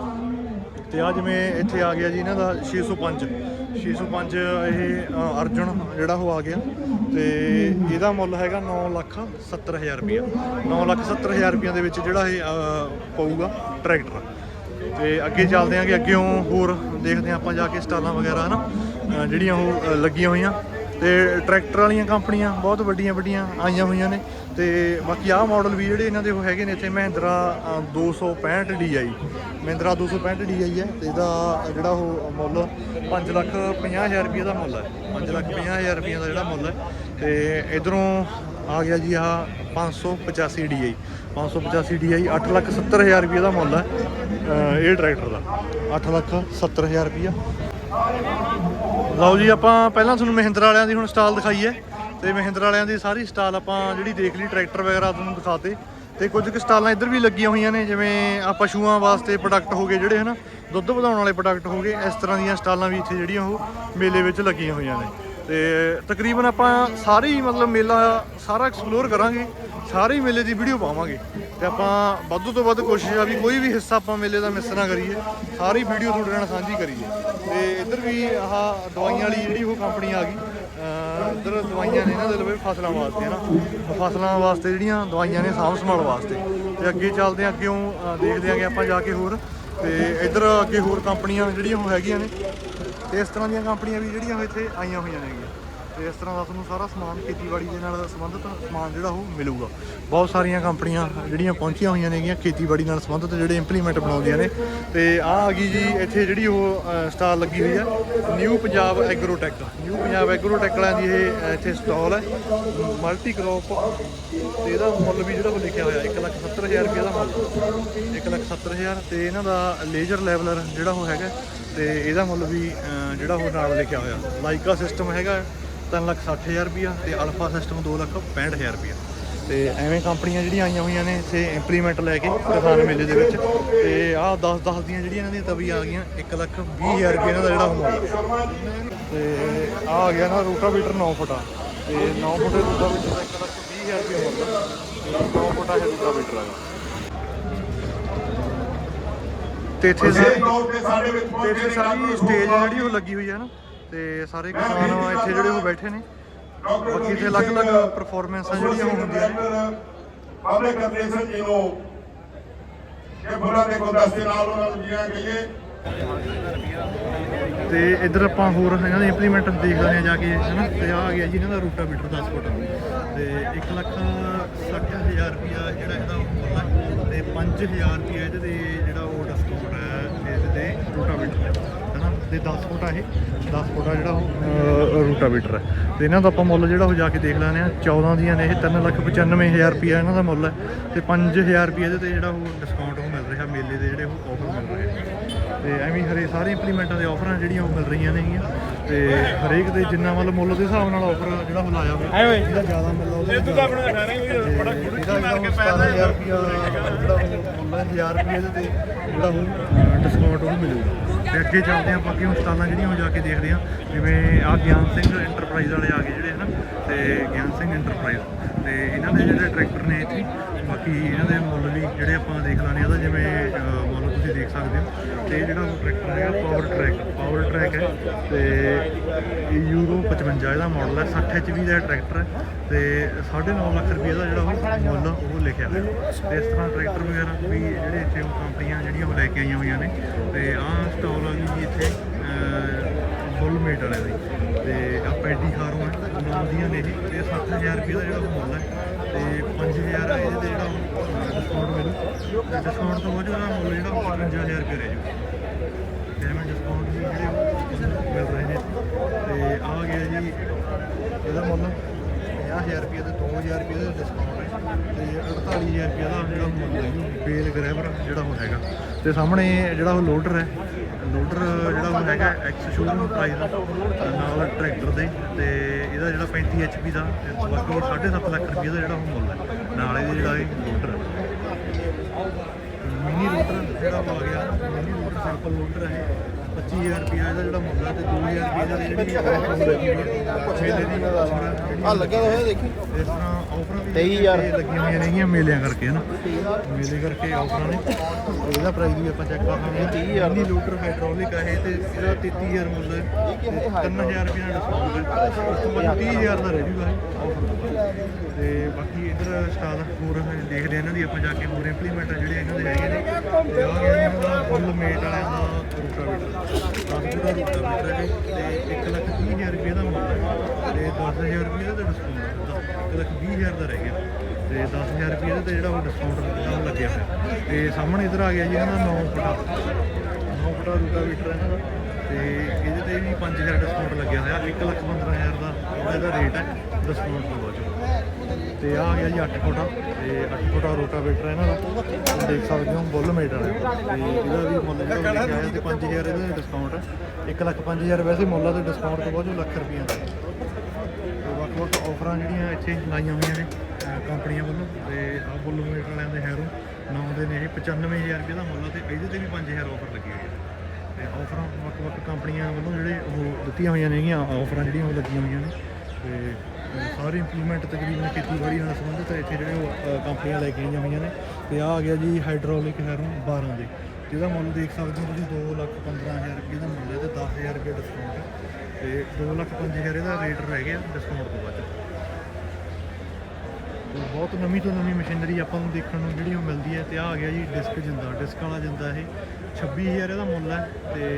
ਤੇ ਆ ਜਿਵੇਂ ਇੱਥੇ ਆ ਗਿਆ ਜੀ ਇਹਨਾਂ ਦਾ 605 605 ਇਹ ਅ, ਅਰਜੁਨ ਜਿਹੜਾ ਉਹ ਆ ਗਿਆ ਤੇ ਇਹਦਾ ਮੁੱਲ ਹੈਗਾ 9 ਲੱਖ 70 ਹਜ਼ਾਰ ਰੁਪਇਆ। 9 ਲੱਖ 70 ਹਜ਼ਾਰ ਰੁਪਇਆ ਦੇ ਵਿੱਚ ਜਿਹੜਾ ਇਹ ਪਊਗਾ ਟਰੈਕਟਰ। ਤੇ ਅੱਗੇ ਚੱਲਦੇ ਆਂਗੇ ਅੱਗੇੋਂ ਹੋਰ ਦੇਖਦੇ ਆਂ ਆਪਾਂ ਜਾ ਕੇ ਸਟਾਲਾਂ ਵਗੈਰਾ ਹਨਾ? ਅ, ਜਿਹੜੀਆਂ ਉਹ ਲੱਗੀਆਂ ਹੋਈਆਂ। ਤੇ ਟਰੈਕਟਰ ਵਾਲੀਆਂ ਕੰਪਨੀਆਂ ਬਹੁਤ ਵੱਡੀਆਂ ਵੱਡੀਆਂ ਆਈਆਂ ਹੋਈਆਂ ਨੇ। ਤੇ ਬਾਕੀ ਆਹ ਮਾਡਲ ਵੀ ਜਿਹੜੇ ਇਹਨਾਂ ਦੇ ਉਹ ਹੈਗੇ ਨੇ ਇੱਥੇ ਮਹਿੰਦਰਾ ਅ, 265 DI ਮਹਿੰਦਰਾ 265 DI ਹੈ ਤੇ ਇਹਦਾ ਜਿਹੜਾ ਉਹ ਮੁੱਲ 5 ਲੱਖ 50 ਹਜ਼ਾਰ ਰੁਪਏ ਦਾ ਮੁੱਲ ਹੈ। 5 ਲੱਖ 50 ਹਜ਼ਾਰ ਰੁਪਏ ਦਾ ਜਿਹੜਾ ਮੁੱਲ ਹੈ ਤੇ ਇਧਰੋਂ ਆ ਗਿਆ ਜੀ ਆਹ 585 DI 585 DI 8 ਲੱਖ 70 ਹਜ਼ਾਰ ਰੁਪਏ ਦਾ ਮੁੱਲ ਹੈ ਇਹ ਟਰੈਕਟਰ ਦਾ। 8 ਲੱਖ 70 ਹਜ਼ਾਰ ਰੁਪਇਆ ਲਓ ਜੀ, ਆਪਾਂ ਪਹਿਲਾਂ ਤੁਹਾਨੂੰ ਮਹਿੰਦਰਾ ਵਾਲਿਆਂ ਦੀ ਹੁਣ ਸਟਾਲ ਦਿਖਾਈ ਹੈ ਤੇ ਮਹਿੰਦਰਾ ਵਾਲਿਆਂ ਦੀ ਸਾਰੀ ਸਟਾਲ ਆਪਾਂ ਜਿਹੜੀ ਦੇਖ ਲਈ, ਟਰੈਕਟਰ ਵਗੈਰਾ ਤੁਹਾਨੂੰ ਦਿਖਾਤੇ। ਤੇ ਕੁਝ ਕੁ ਸਟਾਲਾਂ ਇੱਧਰ ਵੀ ਲੱਗੀਆਂ ਹੋਈਆਂ ਨੇ, ਜਿਵੇਂ ਆ ਪਸ਼ੂਆਂ ਵਾਸਤੇ ਪ੍ਰੋਡਕਟ ਹੋ ਗਏ ਜਿਹੜੇ ਹਨਾ, ਦੁੱਧ ਵਧਾਉਣ ਵਾਲੇ ਪ੍ਰੋਡਕਟ ਹੋ ਗਏ, ਇਸ ਤਰ੍ਹਾਂ ਦੀਆਂ ਸਟਾਲਾਂ ਵੀ ਇੱਥੇ ਜਿਹੜੀਆਂ ਉਹ ਮੇਲੇ ਵਿੱਚ ਲੱਗੀਆਂ ਹੋਈਆਂ ਨੇ। ਤੇ ਤਕਰੀਬਨ ਆਪਾਂ ਸਾਰੇ ਹੀ ਮਤਲਬ ਮੇਲਾ ਸਾਰਾ ਐਕਸਪਲੋਰ ਕਰਾਂਗੇ, ਸਾਰੇ ਹੀ ਮੇਲੇ ਦੀ ਵੀਡੀਓ ਪਾਵਾਂਗੇ। ਤੇ ਆਪਾਂ ਵੱਧ ਤੋਂ ਵੱਧ ਕੋਸ਼ਿਸ਼ ਆ ਵੀ ਕੋਈ ਵੀ ਹਿੱਸਾ ਆਪਾਂ ਮੇਲੇ ਦਾ ਮਿਸ ਨਾ ਕਰੀਏ, ਸਾਰੀ ਵੀਡੀਓ ਤੁਹਾਡੇ ਨਾਲ ਸਾਂਝੀ ਕਰੀਏ। ਤੇ ਇੱਧਰ ਵੀ ਆਹ ਦਵਾਈਆਂ ਵਾਲੀ ਜਿਹੜੀ ਉਹ ਕੰਪਨੀ ਆ ਗਈ ਇੱਧਰ ਦਵਾਈਆਂ ਨੇ ਇਹਨਾਂ ਦੇ ਲਵੇ ਫਸਲਾਂ ਵਾਸਤੇ, ਹਨਾ। ਫਸਲਾਂ ਵਾਸਤੇ ਜਿਹੜੀਆਂ ਦਵਾਈਆਂ ਨੇ ਸਾਂਭ ਸੰਭਾਲ ਵਾਸਤੇ। ਤੇ ਅੱਗੇ ਚੱਲਦੇ ਹਾਂ, ਅੱਗੇੋਂ ਅਹ ਦੇਖਦੇ ਆਂਗੇ ਆਪਾਂ ਜਾ ਕੇ ਹੋਰ। ਤੇ ਇੱਧਰ ਅੱਗੇ ਹੋਰ ਕੰਪਨੀਆਂ ਜਿਹੜੀਆਂ ਉਹ ਹੈਗੀਆਂ ਨੇ। ਇਸ ਤਰ੍ਹਾਂ ਦੀਆਂ ਕੰਪਨੀਆਂ ਵੀ ਜਿਹੜੀਆਂ ਉਹ ਇੱਥੇ ਆਈਆਂ ਹੋਈਆਂ ਨੇਗੀਆਂ। ਤੇ ਇਸ ਤਰ੍ਹਾਂ ਦਾ ਤੁਹਾਨੂੰ ਸਾਰਾ ਸਮਾਨ ਖੇਤੀਬਾੜੀ ਦੇ ਨਾਲ ਸੰਬੰਧਿਤ ਸਮਾਨ ਜਿਹੜਾ ਉਹ ਮਿਲੂਗਾ। ਬਹੁਤ ਸਾਰੀਆਂ ਕੰਪਨੀਆਂ ਜਿਹੜੀਆਂ ਪਹੁੰਚੀਆਂ ਹੋਈਆਂ ਨੇਗੀਆਂ ਖੇਤੀਬਾੜੀ ਨਾਲ ਸੰਬੰਧਿਤ, ਜਿਹੜੇ ਇੰਪਲੀਮੈਂਟ ਬਣਾਉਂਦੀਆਂ ਨੇ। ਤੇ ਆਹ ਆ ਗਈ ਜੀ, ਇੱਥੇ ਜਿਹੜੀ ਉਹ ਸਟਾਲ ਲੱਗੀ ਹੋਈ ਹੈ New Punjab Agrotech New Punjab Agrotech ਵਾਲਿਆਂ ਦੀ ਇਹ ਇੱਥੇ ਸਟਾਲ ਹੈ। ਮਲਟੀ ਕ੍ਰੋਪ ਤੇ ਇਹਦਾ ਮੁੱਲ ਵੀ ਜਿਹੜਾ ਉਹ ਲਿਖਿਆ ਹੋਇਆ 170000 ਰੁਪਏ ਦਾ ਮੁੱਲ। 170000 ਤੇ ਇਹਨਾਂ ਦਾ ਲੇਜ਼ਰ ਲੈਵਲਰ ਜਿਹੜਾ ਉਹ ਹੈਗਾ ਤੇ ਇਹਦਾ ਮੁੱਲ ਵੀ ਜਿਹੜਾ ਉਹ ਨਾਲ ਲਿਖਿਆ ਹੋਇਆ। ਲਾਈਕਾ ਸਿਸਟਮ ਹੈਗਾ 360000 ਰੁਪਿਆ ਤੇ ਅਲਫਾ ਸਿਸਟਮ 265000 ਰੁਪਿਆ ਤੇ ਐਵੇਂ ਕੰਪਨੀਆਂ ਜਿਹੜੀਆਂ ਆਈਆਂ ਹੋਈਆਂ ਨੇ, ਇੱਥੇ ਇੰਪਲੀਮੈਂਟ ਲੈ ਕੇ ਕਿਸਾਨ ਮੇਲੇ ਦੇ ਵਿੱਚ। ਤੇ ਆਹ 10 10 ਦੀਆਂ ਜਿਹੜੀਆਂ ਇਹਨਾਂ ਦੀਆਂ ਤਵੀ ਆ ਗਈਆਂ 1 ਲੱਖ 20 ਹਜ਼ਾਰ ਰੁਪਏ ਇਹਨਾਂ ਦਾ ਜਿਹੜਾ ਮੁੱਲ ਹੈ। ਤੇ ਆਹ ਆ ਗਿਆ ਨਾ ਰੋਟਾਵੀਟਰ 9 ਫੁੱਟਾ। ਤੇ 9 ਫੁੱਟ ਰੂਟਾ ਰੋਟਾਵੀਟਰ ਦਾ 1 ਲੱਖ 20 ਹਜ਼ਾਰ ਰੁਪਏ ਮੁੱਲ। ਹੈ। ਤੇ 9 ਫੁੱਟਾ ਹੈ ਰੋਟਾਵੀਟਰ ਹੈਗਾ ਤੇ ਇੱਥੇ ਸਾਡੇ ਵਿੱਚ ਤੇ ਪਹੁੰਚੇ ਇੱਥੇ ਸਾਰੀ ਸਟੇਜ ਜਿਹੜੀ ਉਹ ਲੱਗੀ ਹੋਈ ਹੈ ਨਾ ਤੇ ਸਾਰੇ ਕਿਸਾਨ ਇੱਥੇ ਜਿਹੜੇ ਉਹ ਬੈਠੇ ਨੇ। ਬਾਕੀ ਇੱਥੇ ਅਲੱਗ-ਅਲੱਗ ਪਰਫਾਰਮੈਂਸਾਂ ਜਿਹੜੀਆਂ ਹੁੰਦੀਆਂ ਨੇ। ਪਬਲਿਕ ਰਿਲੇਸ਼ਨ ਜੀ ਨੂੰ ਇਹ ਬੁਰਾ ਦੇ ਗੁਲਦਸਤੇ ਨਾਲ ਉਹਨਾਂ ਨੂੰ ਜੀਆਂ ਕਹੀਏ। ਤੇ ਇੱਧਰ ਆਪਾਂ ਹੋਰ ਇਹਨਾਂ ਦੇ ਇੰਪਲੀਮੈਂਟ ਦੇਖ ਲੈਂਦੇ ਆ ਜਾ ਕੇ ਹਨਾ? ਤੇ ਆ ਗਿਆ ਜੀ ਇਹਨਾਂ ਦਾ ਰੂਟਾਵੀਟਰ 10 ਫੁੱਟ। ਤੇ 1 ਲੱਖ 60 ਹਜ਼ਾਰ ਰੁਪਿਆ ਜਿਹੜਾ ਇਹਦਾ ਮੁੱਲ ਹੈ ਤੇ 5000 ਰੁਪਿਆ ਇਹਦੇ ਤੇ ਜਿਹੜਾ ਉਹ ਡਿਸਕਾਊਂਟ ਹੈ ਇਹਦੇ ਤੇ ਰੂਟਾਵੀਟਰ ਹਨਾ? ਤੇ 10 ਫੁੱਟ ਇਹ 10 ਫੁੱਟ ਆ ਜਿਹੜਾ ਉਹ ਰੂਟਾਵੀਟਰ ਹੈ ਤੇ ਇਹਨਾਂ ਦਾ ਆਪਾਂ ਮੁੱਲ ਜਿਹੜਾ ਉਹ ਜਾ ਕੇ ਦੇਖ ਲੈਂਦੇ ਆ 14 ਦੀਆਂ ਨੇ ਇਹ 395000 ਰੁਪਿਆ ਇਹਨਾਂ ਦਾ ਮੁੱਲ ਹੈ। ਤੇ 5000 ਰੁਪਏ ਇਹਦੇ ਤੇ ਜਿਹੜਾ ਉਹ ਡਿਸਕਾਊਂਟ ਉਹ ਮਿਲ ਰਿਹਾ, ਮੇਲੇ ਦੇ ਜਿਹੜੇ ਉਹ ਆਫਰ ਮਿਲ ਰਹੇ ਆ ਤੇ ਐਵੇਂ ਹਰੇ ਸਾਰੇ ਇੰਪਲੀਮੈਂਟਾਂ ਦੇ ਆਫਰਾਂ ਜਿਹੜੀਆਂ ਉਹ ਮਿਲ ਰਹੀਆਂ ਨੇਗੀਆਂ। ਤੇ ਹਰੇਕ ਦੇ ਜਿੰਨਾ ਮਤਲਬ ਮੁੱਲ ਦੇ ਹਿਸਾਬ ਨਾਲ ਆਫਰ ਜਿਹੜਾ ਉਹ ਲਾਇਆ ਹੋਇਆ। ਜਿਹਦਾ ਜ਼ਿਆਦਾ ਮਿਲਦਾ ਉਹਦਾ। ਇਹ ਤਾਂ ਆਪਣਾ ਖਾਣਾ ਹੀ ਬੜਾ ਗੁੱਡੀ ਮਾਰ ਕੇ ਪੈਦਾ 1000 ਰੁਪਿਆ ਜਿਹੜਾ ਉਹ ਮੁੱਲ ਹੈ 1000 ਰੁਪਏ ਦੇ ਤੇ ਜਿਹੜਾ ਉਹ ਡਿਸਕਾਊਂਟ ਉਹ ਮਿਲੂਗਾ। ਤੇ ਅੱਗੇ ਚੱਲਦੇ ਆਪਾਂ ਅੱਗੇ ਹੁਣ ਸਟਾਲਾਂ ਜਿਹੜੀਆਂ ਉਹ ਜਾ ਕੇ ਦੇਖਦੇ ਹਾਂ। ਜਿਵੇਂ ਆ ਗਿਆਨ ਸਿੰਘ ਐਂਟਰਪ੍ਰਾਈਜ਼ ਵਾਲੇ ਆ ਗਏ ਜਿਹੜੇ ਹਨਾ? ਤੇ ਗਿਆਨ ਸਿੰਘ ਐਂਟਰਪ੍ਰਾਈਜ਼ ਤੇ ਇਹਨਾਂ ਦੇ ਜਿਹੜੇ ਟਰੈਕਟਰ ਨੇ ਇੱਥੇ ਬਾਕੀ ਇਹਨਾਂ ਦੇ ਮੁੱਲ ਵੀ ਜਿਹੜੇ ਆਪਾਂ ਦੇਖ ਲਾਂਗੇ ਇਹਦਾ ਜਿਵੇਂ ਅਹ, ਮੁੱਲ ਤੁਸੀਂ ਦੇਖ ਸਕਦੇ ਹੋ। ਤੇ ਇਹ ਜਿਹੜਾ ਉਹ ਟਰੈਕਟਰ ਹੈਗਾ ਪਾਵਰ ਟਰੈਕ ਪਾਵਰ ਟਰੈਕ ਹੈ। ਤੇ 55 ਇਹਦਾ ਮਾਡਲ ਹੈ 60 ਐਚਪੀ ਦਾ ਟਰੈਕਟਰ ਹੈ ਤੇ 9.5 ਲੱਖ ਰੁਪਏ ਦਾ ਜਿਹੜਾ ਉਹ ਮੁੱਲ ਉਹ ਲਿਖਿਆ ਹੋਇਆ। ਤੇ ਇਸ ਤਰ੍ਹਾਂ ਟਰੈਕਟਰ ਵਗੈਰਾ ਵੀ ਜਿਹੜੇ ਇੱਥੇ ਕੰਪਨੀਆਂ ਜਿਹੜੀਆਂ ਉਹ ਲੈ ਕੇ ਆਈਆਂ ਹੋਈਆਂ ਨੇ। ਤੇ ਆਹ ਸਟਾਲ ਆ ਗਈ ਜੀ ਇੱਥੇ ਫੁੱਲ ਮੇਟ ਵਾਲਿਆਂ ਦੀ। ਤੇ ਆ ਪੈਡੀ ਹਾਰੋਂ ਹੈ, ਨਾਮ ਦੀਆਂ ਨੇ ਇਹ ਤੇ 7000 ਰੁਪਏ ਦਾ ਜਿਹੜਾ ਉਹ ਮੁੱਲ ਹੈ। ਤੇ 5000 ਆ ਇਹਦੇ ਤੇ ਜਿਹੜਾ ਡਿਸਕਾਊਂਟ ਮਿਲੂ। ਤੇ ਡਿਸਕਾਊਂਟ ਤੋਂ ਬਾਅਦ ਉਹਦਾ ਮੁੱਲ ਜਿਹੜਾ ਉਹ 55000 ਰੁਪਏ ਰਹਿ ਜਾਊ ਤੇ ਮੈਂ ਡਿਸਕਾਊਂਟ ਵੀ ਜਿਹੜੇ ਉਹ ਮਿਲ ਰਹੇ ਨੇ ਤੇ ਆ ਗਿਆ ਜੀ ਇਹਦਾ ਮੁੱਲ 50000 ਰੁਪਏ ਤੇ 2000 ਰੁਪਏ ਦਾ ਡਿਸਕਾਊਂਟ ਹੈ। ਤੇ 48000 ਰੁਪਏ ਦਾ ਜਿਹੜਾ ਮੁੱਲ ਹੈ ਬੇਲ ਗ੍ਰੈਵਰ ਜਿਹੜਾ ਉਹ ਹੈਗਾ। ਤੇ ਸਾਹਮਣੇ ਜਿਹੜਾ ਉਹ ਲੋਡਰ ਹੈ, ਲੋਡਰ ਜਿਹੜਾ ਉਹ ਹੈਗਾ ਐਕਸ ਸ਼ੋਰੂਮ ਪ੍ਰਾਈਸ ਨਾਲ ਟਰੈਕਟਰ ਦੇ, ਤੇ ਇਹਦਾ ਜਿਹੜਾ 35 ਐਚਪੀ ਦਾ ਲਗਭਗ ਬਾਕੀ 7.5 ਲੱਖ ਰੁਪਏ ਦਾ ਜਿਹੜਾ ਉਹ ਮੁੱਲ ਹੈ। ਨਾਲ ਇਹਦੇ ਜਿਹੜਾ ਇਹ ਲੋਡਰ ਹੈ। ਮਿਨੀ ਲੋਡਰ ਜਿਹੜਾ ਆ ਗਿਆ, ਮਿਨੀ ਲੋਡਰ ਸਿੰਪਲ ਲੋਡਰ ਹੈ। 25000 ਰੁਪਏ ਇਹਦਾ ਜਿਹੜਾ ਮੁੱਲ ਹੈ ਤੇ 2000 ਰੁਪਏ ਦਾ ਜਿਹੜੀ ਆਫਰ ਲੱਗੀ ਦੀ ਆ ਲੱਗਿਆ ਹੋਇਆ ਦੇਖੀ ਇਸ ਤਰ੍ਹਾਂ 23000 ਲੱਗੀਆਂ ਹੋਈਆਂ ਨੇਗੀਆਂ ਮੇਲਿਆਂ ਕਰਕੇ ਹਨਾ? ਮੇਲੇ ਕਰਕੇ ਆਫਰਾਂ ਨੇ। ਇਹਦਾ ਪ੍ਰਾਈਸ ਵੀ ਆਪਾਂ ਚੈੱਕ ਕਰ ਲਾਂਗੇ। 30000 ਦੀ ਲੀਟਰ ਹਾਈਡ੍ਰੋਲਿਕ ਹੈ ਤੇ ਇਹਦਾ 33000 ਮੁੱਲ ਹੈ। ਤੇ 3000 ਰੁਪਏ ਦਾ ਡਿਸਕਾਊਂਟ ਹੈ। ਉਸ ਤੋਂ ਬਾਅਦ 30000 ਦਾ ਰਹਿ ਜੂਗਾ ਤੇ ਬਾਕੀ ਇਧਰ ਸਟਾਲ ਹੋਰ ਦੇਖਦੇ ਇਹਨਾਂ ਦੀ। ਆਪਾਂ ਜਾ ਕੇ ਹੋਰ ਇੰਪਲੀਮੈਂਟ ਜਿਹੜੇ ਇਹਨਾਂ ਦੇ ਹੈਗੇ ਨੇ। ਤੇ ਆ ਗਿਆ ਇਹਨਾਂ ਦਾ ਫੁੱਲ ਮੇਟ ਵਾਲਿਆਂ ਦਾ ਰੂਟਾਵੀਟਰ। 10 ਦਾ ਰੂਟਾਵੀਟਰ ਹੈ ਤੇ 1 ਲੱਖ 30 ਹਜ਼ਾਰ ਰੁਪਏ ਦਾ ਮੁੱਲ ਹੈ। ਤੇ 10000 ਰੁਪਏ ਦਾ ਡਿਸਕਾਊਂਟ ਇੱਕ ਲੱਖ 20 ਹਜ਼ਾਰ ਦਾ ਰਹਿ ਗਿਆ ਤੇ 10000 ਰੁਪਏ ਦਾ ਜਿਹੜਾ ਉਹ ਡਿਸਕਾਊਂਟ ਦਾ ਲੱਗਿਆ ਹੋਇਆ। ਤੇ ਸਾਹਮਣੇ ਇਧਰ ਆ ਗਿਆ ਜੀ ਇਹਨਾਂ ਦਾ 9 ਫੁੱਟਾ। 9 ਫੁੱਟਾ ਰੂਟਾਵੀਟਰ ਇਹਨਾਂ ਦਾ। ਤੇ ਇਹਦੇ ਤੇ ਵੀ 5000 ਡਿਸਕਾਊਂਟ ਲੱਗਿਆ ਹੋਇਆ। 1 ਲੱਖ 15000 ਦਾ ਇਹਦਾ ਰੇਟ ਹੈ ਡਿਸਕਾਊਂਟ ਤੋਂ ਬਾਅਦ ਤੇ ਆ ਗਿਆ ਜੀ 8 ਫੁੱਟਾ। ਤੇ 8 ਫੁੱਟਾ ਰੋਟਾਵੇਟਰ ਇਹਨਾਂ ਦਾ। ਤੁਸੀਂ ਦੇਖ ਸਕਦੇ ਹੋ, ਬੁੱਲ ਮੇਟ ਵਾਲਾ ਤੇ ਇਹਦਾ ਵੀ ਮੁੱਲ ਜਿਹੜਾ ਲਿਖਿਆ ਆਇਆ ਤੇ 5000 ਇਹਦਾ ਡਿਸਕਾਊਂਟ ਹੈ। 1 ਲੱਖ 5000 ਵੈਸੇ ਮੁੱਲ ਆ ਤੇ ਡਿਸਕਾਊਂਟ ਤੋਂ ਬਾਅਦ ਉਹ ਲੱਖ ਰੁਪਈਆ। ਦਾ ਵੱਖ ਵੱਖ ਆਫਰਾਂ ਜਿਹੜੀਆਂ ਇੱਥੇ ਲਾਈਆਂ ਹੋਈਆਂ ਨੇ ਕੰਪਨੀਆਂ ਵੱਲੋਂ ਤੇ ਆ ਬੁੱਲ ਮੇਟ ਵਾਲਿਆਂ ਦੇ ਹੈਰੋ ਨਾਮ ਦੇ ਨੇ ਇਹ 95000 ਰੁਪਏ ਦਾ ਮੁੱਲ ਆ ਤੇ ਇਹਦੇ ਤੇ ਵੀ 5000 ਆਫਰ ਲੱਗੀ ਹੋਈ ਹੈ ਤੇ ਆਫਰਾਂ ਵੱਖ ਵੱਖ ਕੰਪਨੀਆਂ ਵੱਲੋਂ ਜਿਹੜੇ ਉਹ ਦਿੱਤੀਆਂ ਹੋਈਆਂ ਨੇਗੀਆਂ ਆਫਰਾਂ ਜਿਹੜੀਆਂ ਉਹ ਲੱਗੀਆਂ ਹੋਈਆਂ ਨੇ। ਤੇ ਸਾਰੀ ਸਾਰੇ ਇੰਪਲੀਮੈਂਟ ਤਕਰੀਬਨ ਖੇਤੀਬਾੜੀ ਨਾਲ ਸੰਬੰਧਿਤ ਇੱਥੇ ਜਿਹੜੇ ਉਹ ਕੰਪਨੀਆਂ ਲੈ ਕੇ ਆਈਆਂ ਹੋਈਆਂ ਨੇ। ਤੇ ਆ ਆ ਗਿਆ ਜੀ ਹਾਈਡ੍ਰੋਲਿਕ ਹੈਰੋ 12 ਦੇ, ਜਿਹਦਾ ਮੁੱਲ ਦੇਖ ਸਕਦੇ ਹੋ ਤੁਸੀਂ 2 ਲੱਖ 15000 ਰੁਪਏ ਦਾ ਮੁੱਲ ਹੈ ਤੇ 10000 ਰੁਪਏ ਡਿਸਕਾਊਂਟ ਹੈ। ਤੇ 2 ਲੱਖ 5000 ਇਹਦਾ ਰੇਟ ਰਹਿ ਗਿਆ ਡਿਸਕਾਊਂਟ ਤੋਂ ਬਾਅਦ ਤੇ ਬਹੁਤ ਨਵੀਂ ਤੋਂ ਨਵੀਂ ਮਸ਼ੀਨਰੀ ਆਪਾਂ ਨੂੰ ਦੇਖਣ ਨੂੰ ਜਿਹੜੀ ਉਹ ਮਿਲਦੀ ਹੈ ਤੇ ਆ ਆ ਗਿਆ ਜੀ ਡਿਸਕ ਜਿੰਦਾ ਡਿਸਕ ਵਾਲਾ ਜਿੰਦਾ ਇਹ। 26000 ਇਹਦਾ ਮੁੱਲ ਹੈ ਤੇ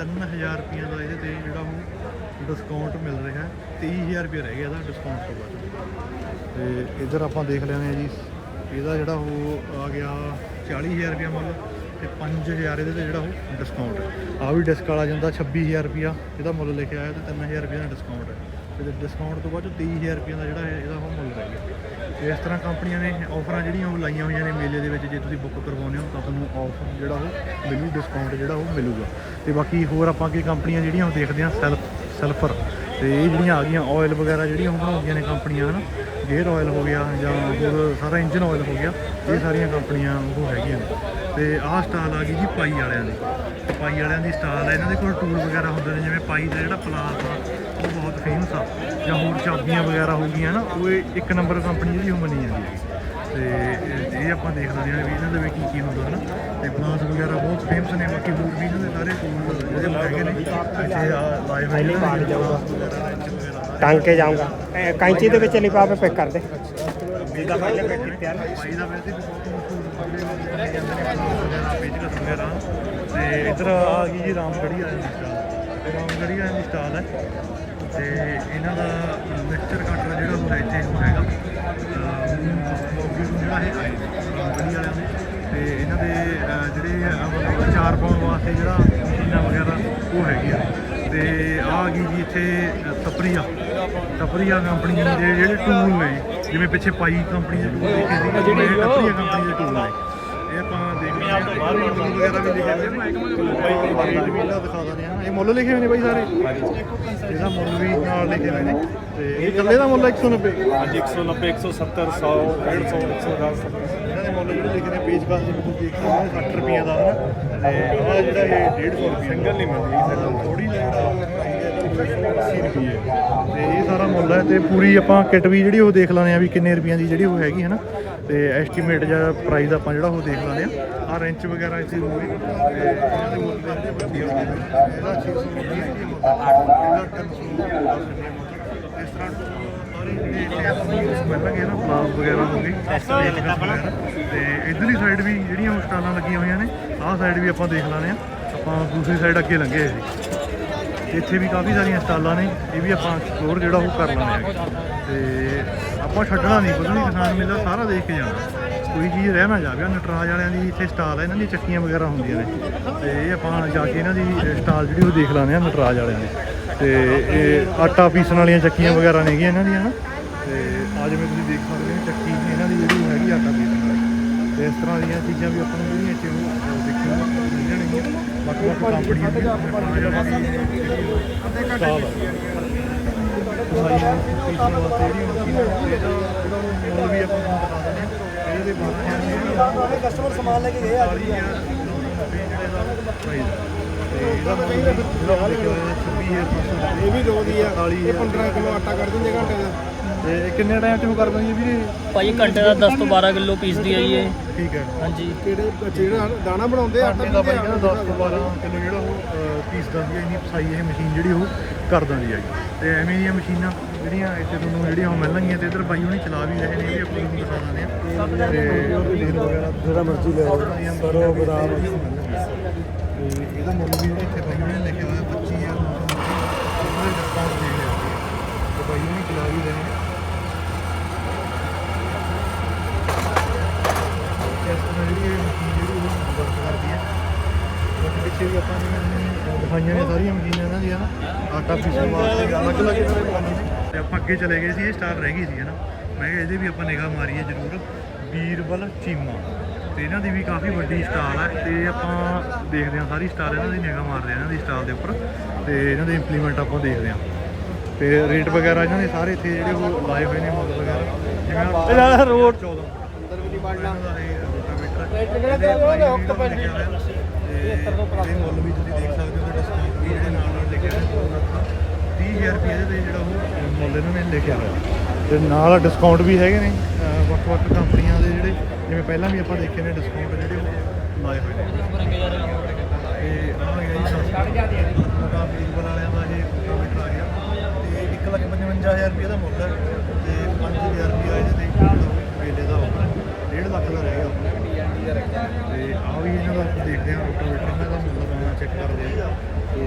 3000 ਰੁਪਈਆ ਦਾ ਇਹਦੇ ਤੇ ਜਿਹੜਾ ਉਹ ਡਿਸਕਾਊਂਟ ਮਿਲ ਰਿਹਾ ਹੈ। 23000 ਰੁਪਏ ਰਹਿ ਗਿਆ ਇਹਦਾ ਡਿਸਕਾਊਂਟ ਤੋਂ ਬਾਅਦ ਤੇ ਇੱਧਰ ਆਪਾਂ ਦੇਖ ਲੈਂਦੇ ਆ ਜੀ, ਇਹਦਾ ਜਿਹੜਾ ਉਹ ਆ ਗਿਆ 40000 ਰੁਪਏ ਮੁੱਲ। ਤੇ 5000 ਇਹਦੇ ਤੇ ਜਿਹੜਾ ਉਹ ਡਿਸਕਾਊਂਟ ਆ ਵੀ ਡਿਸਕ ਵਾਲਾ ਜਾਂਦਾ 26000 ਰੁਪਿਆ ਇਹਦਾ ਮੁੱਲ ਲਿਖਿਆ ਆਇਆ ਤੇ 3000 ਰੁਪਏ ਦਾ ਡਿਸਕਾਊਂਟ ਹੈ। ਤੇ ਡਿਸਕਾਊਂਟ ਤੋਂ ਬਾਅਦ 23000 ਰੁਪਏ ਦਾ ਜਿਹੜਾ ਹੈ ਇਹਦਾ ਉਹ ਮੁੱਲ ਰਹਿ ਗਿਆ ਇਸ ਤਰ੍ਹਾਂ ਕੰਪਨੀਆਂ ਨੇ ਆਫਰਾਂ ਜਿਹੜੀਆਂ ਉਹ ਲਾਈਆਂ ਹੋਈਆਂ ਨੇ ਮੇਲੇ ਦੇ ਵਿੱਚ, ਜੇ ਤੁਸੀਂ ਬੁੱਕ ਕਰਵਾਉਂਦੇ ਹੋ ਤਾਂ ਤੁਹਾਨੂੰ ਆਫ ਜਿਹੜਾ ਉਹ ਮਿਲੂ ਡਿਸਕਾਊਂਟ ਜਿਹੜਾ ਉਹ ਮਿਲੂਗਾ। ਤੇ ਬਾਕੀ ਹੋਰ ਆਪਾਂ ਅੱਗੇ ਕੰਪਨੀਆਂ ਜਿਹੜੀਆਂ ਉਹ ਦੇਖਦੇ ਹਾਂ ਸੈਲਫ ਸੈਲਫਰ ਤੇ ਇਹ ਜਿਹੜੀਆਂ ਆ ਗਈਆਂ ਆਇਲ ਵਗੈਰਾ ਜਿਹੜੀਆਂ ਉਹ ਬਣਾਉਂਦੀਆਂ ਨੇ ਕੰਪਨੀਆਂ, ਹਨ? ਗੇਅਰ ਆਇਲ ਹੋ ਗਿਆ ਜਾਂ ਹੋਰ ਸਾਰਾ ਇੰਜਨ ਆਇਲ ਹੋ ਗਿਆ, ਇਹ ਸਾਰੀਆਂ ਕੰਪਨੀਆਂ ਉਹ ਹੈਗੀਆਂ ਨੇ। ਤੇ ਆਹ ਸਟਾਲ ਆ ਗਈ ਜੀ ਪਾਈ ਵਾਲਿਆਂ ਦੀ ਪਾਈ ਵਾਲਿਆਂ ਦੀ ਸਟਾਲ ਹੈ ਇਹਨਾਂ ਦੇ ਕੋਲ ਟੂਲ ਵਗੈਰਾ ਹੁੰਦੇ ਨੇ ਜਿਵੇਂ ਪਾਈ ਦਾ ਜਿਹੜਾ ਪਲਾਸ ਆ ਉਹ ਬਹੁਤ ਫੇਮਸ ਆ ਜਾਂ ਹੋਰ ਚਾਬੀਆਂ ਵਗੈਰਾ ਹੋ ਗਈਆਂ ਨਾ ਉਹ ਇੱਕ ਨੰਬਰ ਕੰਪਨੀ ਜਿਹੜੀ ਉਹ ਮੰਨੀ ਜਾਂਦੀ ਹੈ ਤੇ ਇਹ- ਆਪਾਂ ਦੇਖ ਲੈਂਦੇ ਹਾਂ ਵੀ ਇਹਨਾਂ ਦੇ ਵਿੱਚ ਕੀ ਕੀ ਹੁੰਦਾ ਹੈ ਨਾ ਤੇ ਪਲਾਸ ਵਗੈਰਾ ਬਹੁਤ ਫੇਮਸ ਨੇ ਬਾਕੀ ਹੋਰ ਵੀ ਇਹਨਾਂ ਦੇ ਸਾਰੇ ਟੂਲ ਜਿਹੜੇ ਹੈਗੇ ਨੇ ਇੱਥੇ ਨੇ ਪਲਾਸ ਵਗੈਰਾ ਇੰਚ ਵਗੈਰਾ ਟੰਗ ਕੇ ਜਾਊਂਗਾ ਕੈਂਚੀ ਦੇ ਵਿੱਚ ਲਿਫਾਫੇ ਪੈਕ ਕਰ ਦੇ ਇਹਦਾ ਪਹਿਲੇ ਪੈਕ ਕੀਤਾ ਪਾਈ ਦਾ ਵੈਸੇ ਵੀ ਬਹੁਤ ਪਲਾਸ ਵਗੈਰਾ ਤੇ ਇੱਧਰ ਆ ਗਈ ਜੀ ਰਾਮਗੜੀ ਵਾਲੀ ਸਟਾਲ। ਤੇ ਰਾਮਗੜੀ ਵਾਲੀ ਸਟਾਲ ਹੈ। ਤੇ ਇਹਨਾਂ ਦਾ ਮਿਕਸਚਰ ਕਟਰ ਜਿਹੜਾ ਹੁੰਦਾ ਇੱਥੇ ਉਹ ਹੈਗਾ। ਜਿਹੜਾ ਹੈ ਰਾਮਗੜੀ ਵਾਲਿਆਂ ਦੇ। ਤੇ ਇਹਨਾਂ ਦੇ ਜਿਹੜੇ ਆ ਅਚਾਰ ਪਾਉਣ ਵਾਸਤੇ ਜਿਹੜਾ ਮਸ਼ੀਨਾਂ ਵਗੈਰਾ ਉਹ ਹੈਗੀਆਂ। ਤੇ ਆ ਆ ਗਈ ਜੀ ਇੱਥੇ ਤਪਰੀਆ। ਤਪਰੀਆ ਕੰਪਨੀ ਦੇ ਜਿਹੜੇ ਟੂਲ ਨੇ ਜਿਵੇਂ ਪਿੱਛੇ ਪਾਈ ਕੰਪਨੀ ਦੇ ਟੂਲ ਦੇਖੇ ਸੀ? ਜਿਹੜੇ ਤਪਰੀਆ ਕੰਪਨੀ ਦੇ ਟੂਲ ਨੇ। ਇਹ ਆਪਾਂ ਦੇਖਦੇ ਹਾਂ। ਬਾਹਰ ਟੂਲ ਵਗੈਰਾ ਵੀ ਲਿਖੇ ਹੋਏ ਨੇ ਬਾਈ ਰੇਟ ਵੀ ਲਾ ਦਿਖਾ ਦਿੰਦੇ ਆ ਇਹ ਮੁੱਲ ਲਿਖੇ ਹੋਏ ਨੇ ਬਾਈ ਸਾਰੇ? ਇਹਦਾ ਮੁੱਲ ਵੀ ਨਾਲ ਲਿਖੇ ਹੋਏ ਨੇ। ਤੇ ਇਹ ਇਕੱਲੇ ਦਾ ਮੁੱਲ 190 ਅੱਜ 190 170 100 150 110 ਇਹਨਾਂ ਦੇ ਮੁੱਲ ਜਿਹੜੇ ਲਿਖੇ ਨੇ ਪੇਜ ਕਾਸ ਦੇ ਵਿੱਚ ਦੇਖ ਸਕਦੇ ਹੋ 60 ਰੁਪਏ ਦਾ। ਹਨਾ ਤੇ ਜਿਹੜਾ ਇਹ 150 ਰੁਪਏ ਸਿੰਗਲ ਨਹੀਂ ਮਿਲਦੀ ਸਿੰਗਲ ਥੋੜੀ ਜਿਹਾ ਜਿਹੜਾ 80 ਰੁਪਏ ਤੇ ਇਹ ਸਾਰਾ ਮੁੱਲ ਹੈ ਤੇ ਪੂਰੀ ਆਪਾਂ ਕਿਟ ਵੀ ਜਿਹੜੀ ਉਹ ਦੇਖ ਲੈਣੇ ਆ ਵੀ ਕਿੰਨੇ ਰੁਪਈਆਂ ਦੀ ਜਿਹੜੀ ਉਹ ਹੈਗੀ ਹੈ ਨਾ। ਤੇ ਐਸਟੀਮੇਟ ਜਾਂ ਪ੍ਰਾਈਸ ਆਪਾਂ ਜਿਹੜਾ ਉਹ ਦੇਖ ਲੈਣੇ ਆ ਆ ਰੈਂਚ ਵਗੈਰਾ ਇੱਥੇ ਹੋਵੇ ਤੇ ਇਹਨਾਂ ਦੇ ਮੁੱਲ ਦੇ ਇਹਦਾ 600 ਰੁਪਏ ਦੀ ਇਹਦਾ 310 ਰੁਪਏ ਇਸ ਤਰ੍ਹਾਂ ਮਿਲਣਗੇ ਨਾ ਪਲਾਸ ਵਗੈਰਾ ਹੋ ਗਈ ਵਗੈਰਾ। ਤੇ ਇਧਰਲੀ ਸਾਈਡ ਵੀ ਜਿਹੜੀਆਂ ਸਟਾਲਾਂ ਲੱਗੀਆਂ ਹੋਈਆਂ ਨੇ ਆਹ ਸਾਈਡ ਵੀ ਆਪਾਂ ਦੇਖ ਲਾਣੇ ਆ ਆਪਾਂ ਦੂਸਰੀ ਸਾਈਡ ਅੱਗੇ ਲੰਘੇ ਜੀ ਇੱਥੇ ਵੀ ਕਾਫੀ ਸਾਰੀਆਂ ਸਟਾਲਾਂ ਨੇ, ਇਹ ਵੀ ਆਪਾਂ ਐਕਸਪਲੋਰ ਜਿਹੜਾ ਉਹ ਕਰ ਲੈਣੇ ਹੈਗੇ ਤੇ ਆਪਾਂ ਛੱਡਣਾ ਨਹੀਂ ਕੁਝ ਵੀ ਕਿਸਾਨ ਮੇਲਾ ਸਾਰਾ ਦੇਖ ਕੇ ਜਾਣਾ। ਕੋਈ ਚੀਜ਼ ਰਹਿ ਨਾ ਜਾਵੇ ਨਟਰਾਜ ਵਾਲਿਆਂ ਦੀ ਇੱਥੇ ਸਟਾਲ ਹੈ, ਇਹਨਾਂ ਦੀਆਂ ਚੱਕੀਆਂ ਵਗੈਰਾ ਹੁੰਦੀਆਂ ਨੇ। ਤੇ ਇਹ ਆਪਾਂ ਜਾ ਕੇ ਇਹਨਾਂ ਦੀ ਸਟਾਲ ਜਿਹੜੀ ਉਹ ਦੇਖ ਲਾਣੇ ਆ ਨਟਰਾਜ ਵਾਲਿਆਂ ਦੀ। ਤੇ ਇਹ ਆਟਾ ਪੀਸਣ ਵਾਲੀਆਂ ਚੱਕੀਆਂ ਵਗੈਰਾ ਨੇਗੀਆਂ ਇਹਨਾਂ ਦੀਆਂ ਨਾ। ਤੇ ਆ ਜਿਵੇਂ ਤੁਸੀਂ ਦੇਖ ਸਕਦੇ ਹੋ, ਚੱਕੀ ਇਹਨਾਂ ਦੀ ਜਿਹੜੀ ਹੈਗੀ ਆਟਾ ਪੀਸਣ ਵਾਲੀ। ਤੇ ਇਸ ਤਰ੍ਹਾਂ ਦੀਆਂ ਚੀਜ਼ਾਂ ਵੀ ਆਪਾਂ ਨੂੰ ਜਿਹੜੀਆਂ ਇੱਥੇ ਦੇਖਣ ਨੂੰ ਮਿਲਣਗੀਆਂ ਵੱਖ ਵੱਖ ਕੰਪਨੀਆਂ ਸਾਈਆਂ ਪੀਸਣ ਵਾਸਤੇ ਜਿਹੜੀਆਂ ਇਹਦਾ ਵੀ ਆਪਾਂ ਬਤਾ ਦਿੰਦੇ ਇਹਦੇ ਬਾਰੇ ਕਸਟਮਰ ਸਮਾਨ ਲੈ ਕੇ ਗਏ ਆ 90 ਜਿਹੜਾ ਇਹਦਾ ਪ੍ਰਾਈਸ ਹੈ ਤੇ ਇਹਦਾ ਮੁੱਲ ਵੀ ਇਹ ਵੀ ਦੋ ਦੀ ਆ। ਇਹ 15 ਕਿਲੋ ਆਟਾ ਕੱਢ ਦਿੰਦੇ ਘੰਟੇ ਦਾ। ਤੇ ਇਹ ਕਿੰਨੇ ਟਾਈਮ ਚ ਉਹ ਕਰ ਦਿੰਦੀ ਵੀਰੇ? ਭਾਜੀ ਘੰਟੇ ਦਾ 10 ਤੋਂ 12 ਕਿਲੋ ਪੀਸ ਦੀ ਹੈ ਜੀ ਇਹ। ਠੀਕ ਹੈ। ਹਾਂਜੀ। ਕਿਹੜੇ ਜਿਹੜਾ ਦਾਣਾ ਬਣਾਉਂਦੇ ਆਟਾ ਆਟੇ ਦਾ ਬਾਈ ਕਹਿੰਦਾ 10 ਤੋਂ 12 ਕਿਲੋ ਜਿਹੜਾ ਉਹ ਪੀਸ ਦਿੰਦੀ ਹੈ ਇੰਨੀ ਪਸਾਈ ਇਹ ਮਸ਼ੀਨ ਜਿਹੜੀ ਉਹ ਕਰ ਦਿੰਦੀ ਹੈ। ਤੇ ਐਵੇਂ ਦੀਆਂ ਮਸ਼ੀਨਾਂ ਜਿਹੜੀਆਂ ਇੱਥੇ ਤੁਹਾਨੂੰ ਜਿਹੜੀਆਂ ਉਹ ਮਿਲਣਗੀਆਂ ਤੇ ਇਧਰ ਬਾਈ ਹੁਣੀ ਚਲਾ ਵੀ ਰਹੇ ਨੇ ਇਹ ਆਪਾਂ ਨੂੰ ਦਿਖਾ ਦਿੰਦੇ ਆ ਤੇ ਜਿਹੜਾ ਮਰਜ਼ੀ ਲੈ ਆਓ ਸਰੋ ਬਦਾਮ। ਤੇ ਇਹਦਾ ਮੁੱਲ ਵੀ ਜਿਹੜਾ ਇੱਥੇ ਬਾਈ ਨੇ ਲਿਖਿਆ ਹੋਇਆ 25000 ਉਹਦੇ ਡਿਸਕਾਊਂਟ ਦੇ ਰਿਹਾ ਤੇ ਬਾਈ ਹੁਣੀ ਚਲਾ ਵੀ ਰਹੇ ਨੇ। ਜਿਹੜੀ ਇਹ ਜਿਹੜੀ ਉਹ ਵਰਕ ਕਰਦੀ ਹੈ ਬਾਕੀ ਪਿੱਛੇ ਵੀ ਆਪਾਂ ਨੇ ਦਿਖਾਈਆਂ ਨੇ ਸਾਰੀਆਂ ਮਸ਼ੀਨਾਂ ਇਹਨਾਂ ਦੀਆਂ ਨਾ ਆਟਾ ਪੀਸਣ ਵਾਸਤੇ ਅਲੱਗ-ਅਲੱਗ ਤਰ੍ਹਾਂ ਦੀਆਂ ਨੇ ਤੇ ਆਪਾਂ ਅੱਗੇ ਚਲੇ ਗਏ ਸੀ ਇਹ ਸਟਾਰ ਰਹਿ ਗਈ ਸੀ ਹਨਾ ਮੈਂ ਕਿਹਾ ਇਹਦੇ ਵੀ ਆਪਾਂ ਨਿਗਾਹ ਮਾਰੀਏ ਜ਼ਰੂਰ ਬੀਰਬਲ ਚੀਮਾ ਤੇ ਇਹਨਾਂ ਦੀ ਵੀ ਕਾਫੀ ਵੱਡੀ ਸਟਾਲ ਹੈ ਤੇ ਆਪਾਂ ਦੇਖਦੇ ਹਾਂ ਸਾਰੀ ਸਟਾਲ ਇਹਨਾਂ ਦੀ ਨਿਗਾਹ ਮਾਰਦੇ ਹਾਂ ਇਹਨਾਂ ਦੀ ਸਟਾਲ ਦੇ ਉੱਪਰ ਤੇ ਇਹਨਾਂ ਦੇ ਇੰਪਲੀਮੈਂਟ ਆਪਾਂ ਦੇਖਦੇ ਹਾਂ ਤੇ ਰੇਟ ਵਗੈਰਾ ਇਹਨਾਂ ਨੇ ਸਾਰੇ ਇੱਥੇ ਜਿਹੜੇ ਉਹ ਲਾਏ ਹੋਏ ਨੇ ਮੁੱਲ ਵਗੈਰਾ ਜਿਵੇਂ ਰੋਡ 14 ਅੰਦਰ ਵੀ ਨਹੀਂ ਵੜਨਾ ਇਹਦੇ ਮੁੱਲ ਵੀ ਤੁਸੀਂ ਦੇਖ ਸਕਦੇ ਹੋ ਤੇ ਡਿਸਕਾਊਂਟ ਵੀ ਜਿਹੜੇ ਨਾਲ ਨਾਲ ਲਿਖਿਆ ਹੋਇਆ 30000 ਰੁਪਏ ਦੇ। ਜਿਹੜਾ ਉਹ ਮੁੱਲ ਇਹਨਾਂ ਨੇ ਲਿਖਿਆ ਹੋਇਆ ਤੇ ਨਾਲ ਡਿਸਕਾਊਂਟ ਵੀ ਹੈਗੇ ਨੇ ਵੱਖ-ਵੱਖ ਕੰਪਨੀਆਂ ਦੇ ਜਿਹੜੇ ਜਿਵੇਂ ਪਹਿਲਾਂ ਵੀ ਆਪਾਂ ਦੇਖੇ ਨੇ ਡਿਸਕਾਊਂਟ ਜਿਹੜੇ ਉਹ ਲਾਏ ਹੋਏ ਨੇ। ਤੇ ਆਹ ਗਿਆ ਜੀ ਸਸਤਾ ਬੀਰਬਲ ਵਾਲਿਆਂ ਦਾ ਇਹ ਰੋਟਾਵੇਟਰ ਆ ਗਿਆ। ਤੇ 155000 ਰੁਪਏ ਦਾ ਮੁੱਲ ਹੈ ਤੇ 5000 ਰੁਪਏ ਇਹਦੇ ਤੇ ਜਿਹੜਾ ਉਹ ਮੇਲੇ ਦਾ ਆਫਰ ਹੈ 1.5 ਲੱਖ ਦਾ ਰਹਿ ਗਿਆ ਤੇ ਆ ਵੀ ਇਹਨਾਂ ਦਾ ਆਪਾਂ ਦੇਖਦੇ ਹਾਂ ਰੋਟਾਵੇਟਰ ਇਹਨਾਂ ਦਾ ਮੁੱਲ ਪਾਉਣਾ ਚੈੱਕ ਕਰਦੇ ਹਾਂ ਤੇ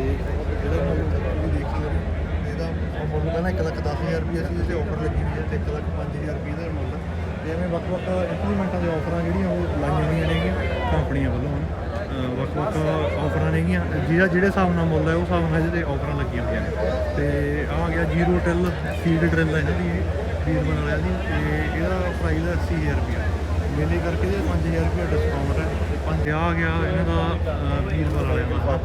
ਇਹਦਾ ਮੁੱਲ ਵੀ ਦੇਖ ਸਕਦੇ ਹੋ ਇਹਦਾ ਉਹ ਮੁੱਲ ਕਹਿੰਦਾ 1 ਲੱਖ 10000 ਰੁਪਏ ਸੀ ਤੇ ਆਫਰ ਲੱਗੀ ਹੋਈ ਹੈ ਤੇ 1 ਲੱਖ 5000 ਰੁਪਏ ਦਾ ਮੁੱਲ। ਹੈ ਐਵੇਂ ਵੱਖ-ਵੱਖ ਇੰਪਲੀਮੈਂਟਾਂ ਦੇ ਆਫਰਾਂ ਜਿਹੜੀਆਂ ਉਹ ਲਾਈਆਂ ਹੋਈਆਂ ਨੇਗੀਆਂ ਕੰਪਨੀਆਂ ਵੱਲੋਂ ਵੱਖ-ਵੱਖ ਆਫਰਾਂ ਨੇਗੀਆਂ। ਜਿਹੜਾ ਜਿਹੜੇ ਹਿਸਾਬ ਨਾਲ ਮੁੱਲ ਹੈ ਉਹ ਹਿਸਾਬ ਨਾਲ ਇਹਦੇ ਆਫਰਾਂ ਲੱਗੀਆਂ ਹੋਈਆਂ ਨੇ। ਤੇ ਆ ਗਿਆ ਜ਼ੀਰੋ ਟਿਲ ਫੀਡ ਡਰਿਲ ਹੈ ਇਹਨਾਂ ਦੀ ਵੀਰਮਨ ਵਾਲਿਆਂ ਦੀ। ਤੇ ਇਹਦਾ ਪ੍ਰਾਈਸ ਹੈ 80000 ਰੁਪਏ ਮੇਲੇ ਕਰਕੇ ਇਹਦੇ 5000 ਰੁਪਏ ਡਿਸਕਾਊਂਟ ਹੈ। ਤੇ ਪੰਜ ਆ ਗਿਆ ਇਹਨਾਂ ਦਾ ਵੀਰਮਨ ਵਾਲਿਆਂ ਦਾ।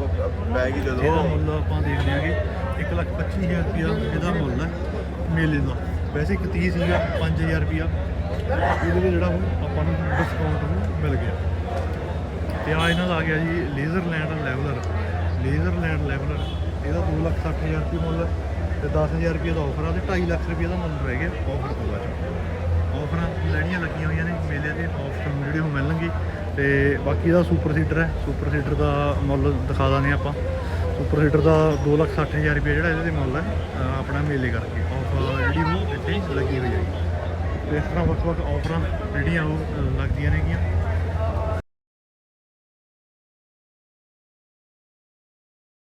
ਬੈਗ ਹੀ ਦੇ ਦੋ ਇਹਦਾ ਮੁੱਲ ਆਪਾਂ ਦੇਖਦੇ ਆਂਗੇ 125000 ਰੁਪਏ ਇਹਦਾ ਮੁੱਲ ਹੈ ਮੇਲੇ ਦਾ। ਵੈਸੇ ਇੱਕ 30 ਸੀਗਾ 5000 ਰੁਪਿਆ ਇਹਦੇ ਵਿੱਚ ਜਿਹੜਾ ਉਹ ਆਪਾਂ ਨੂੰ ਡਿਸਕਾਊਂਟ ਮਿਲ ਗਿਆ। ਤੇ ਆ ਇਹਨਾਂ ਦਾ ਆ ਗਿਆ ਜੀ ਲੇਜ਼ਰਲੈਂਡ ਲੈਵਲਰ ਲੇਜ਼ਰਲੈਂਡ ਲੈਵਲਰ ਇਹਦਾ 260000 ਰੁਪਏ ਮੁੱਲ ਹੈ ਤੇ 10000 ਰੁਪਏ ਦਾ ਆਫਰ ਆ ਤੇ 2.5 ਲੱਖ ਰੁਪਏ ਦਾ ਮੁੱਲ ਰਹਿ ਗਿਆ ਆਫਰ ਤੋਂ ਬਾਅਦ। ਆਫਰਾਂ ਲੈਣੀਆਂ ਲੱਗੀਆਂ ਹੋਈਆਂ ਨੇ, ਮੇਲੇ ਦੇ ਆਫਰ ਜਿਹੜੇ ਉਹ ਮਿਲਣਗੇ। ਤੇ ਬਾਕੀ ਦਾ ਸੁਪਰ ਸੀਟਰ ਹੈ ਸੁਪਰ ਸੀਟਰ ਦਾ ਮੁੱਲ ਦਿਖਾ ਦਾਂਗੇ ਆਪਾਂ। ਸੁਪਰ ਸੀਟਰ ਦਾ 260000 ਰੁਪਏ ਜਿਹੜਾ ਇਹਦੇ ਤੇ ਮੁੱਲ ਹੈ ਆਪਣਾ ਮੇਲੇ ਕਰਕੇ। ਆਫਰ ਜਿਹੜੀ ਉਹ ਲੱਗੀ ਹੋਈ ਹੈ ਤੇ ਇਸ ਤਰ੍ਹਾਂ ਵੱਖ-ਵੱਖ ਆਫਰਾਂ ਜਿਹੜੀਆਂ ਉਹ ਲੱਗਦੀਆਂ ਨੇਗੀਆਂ।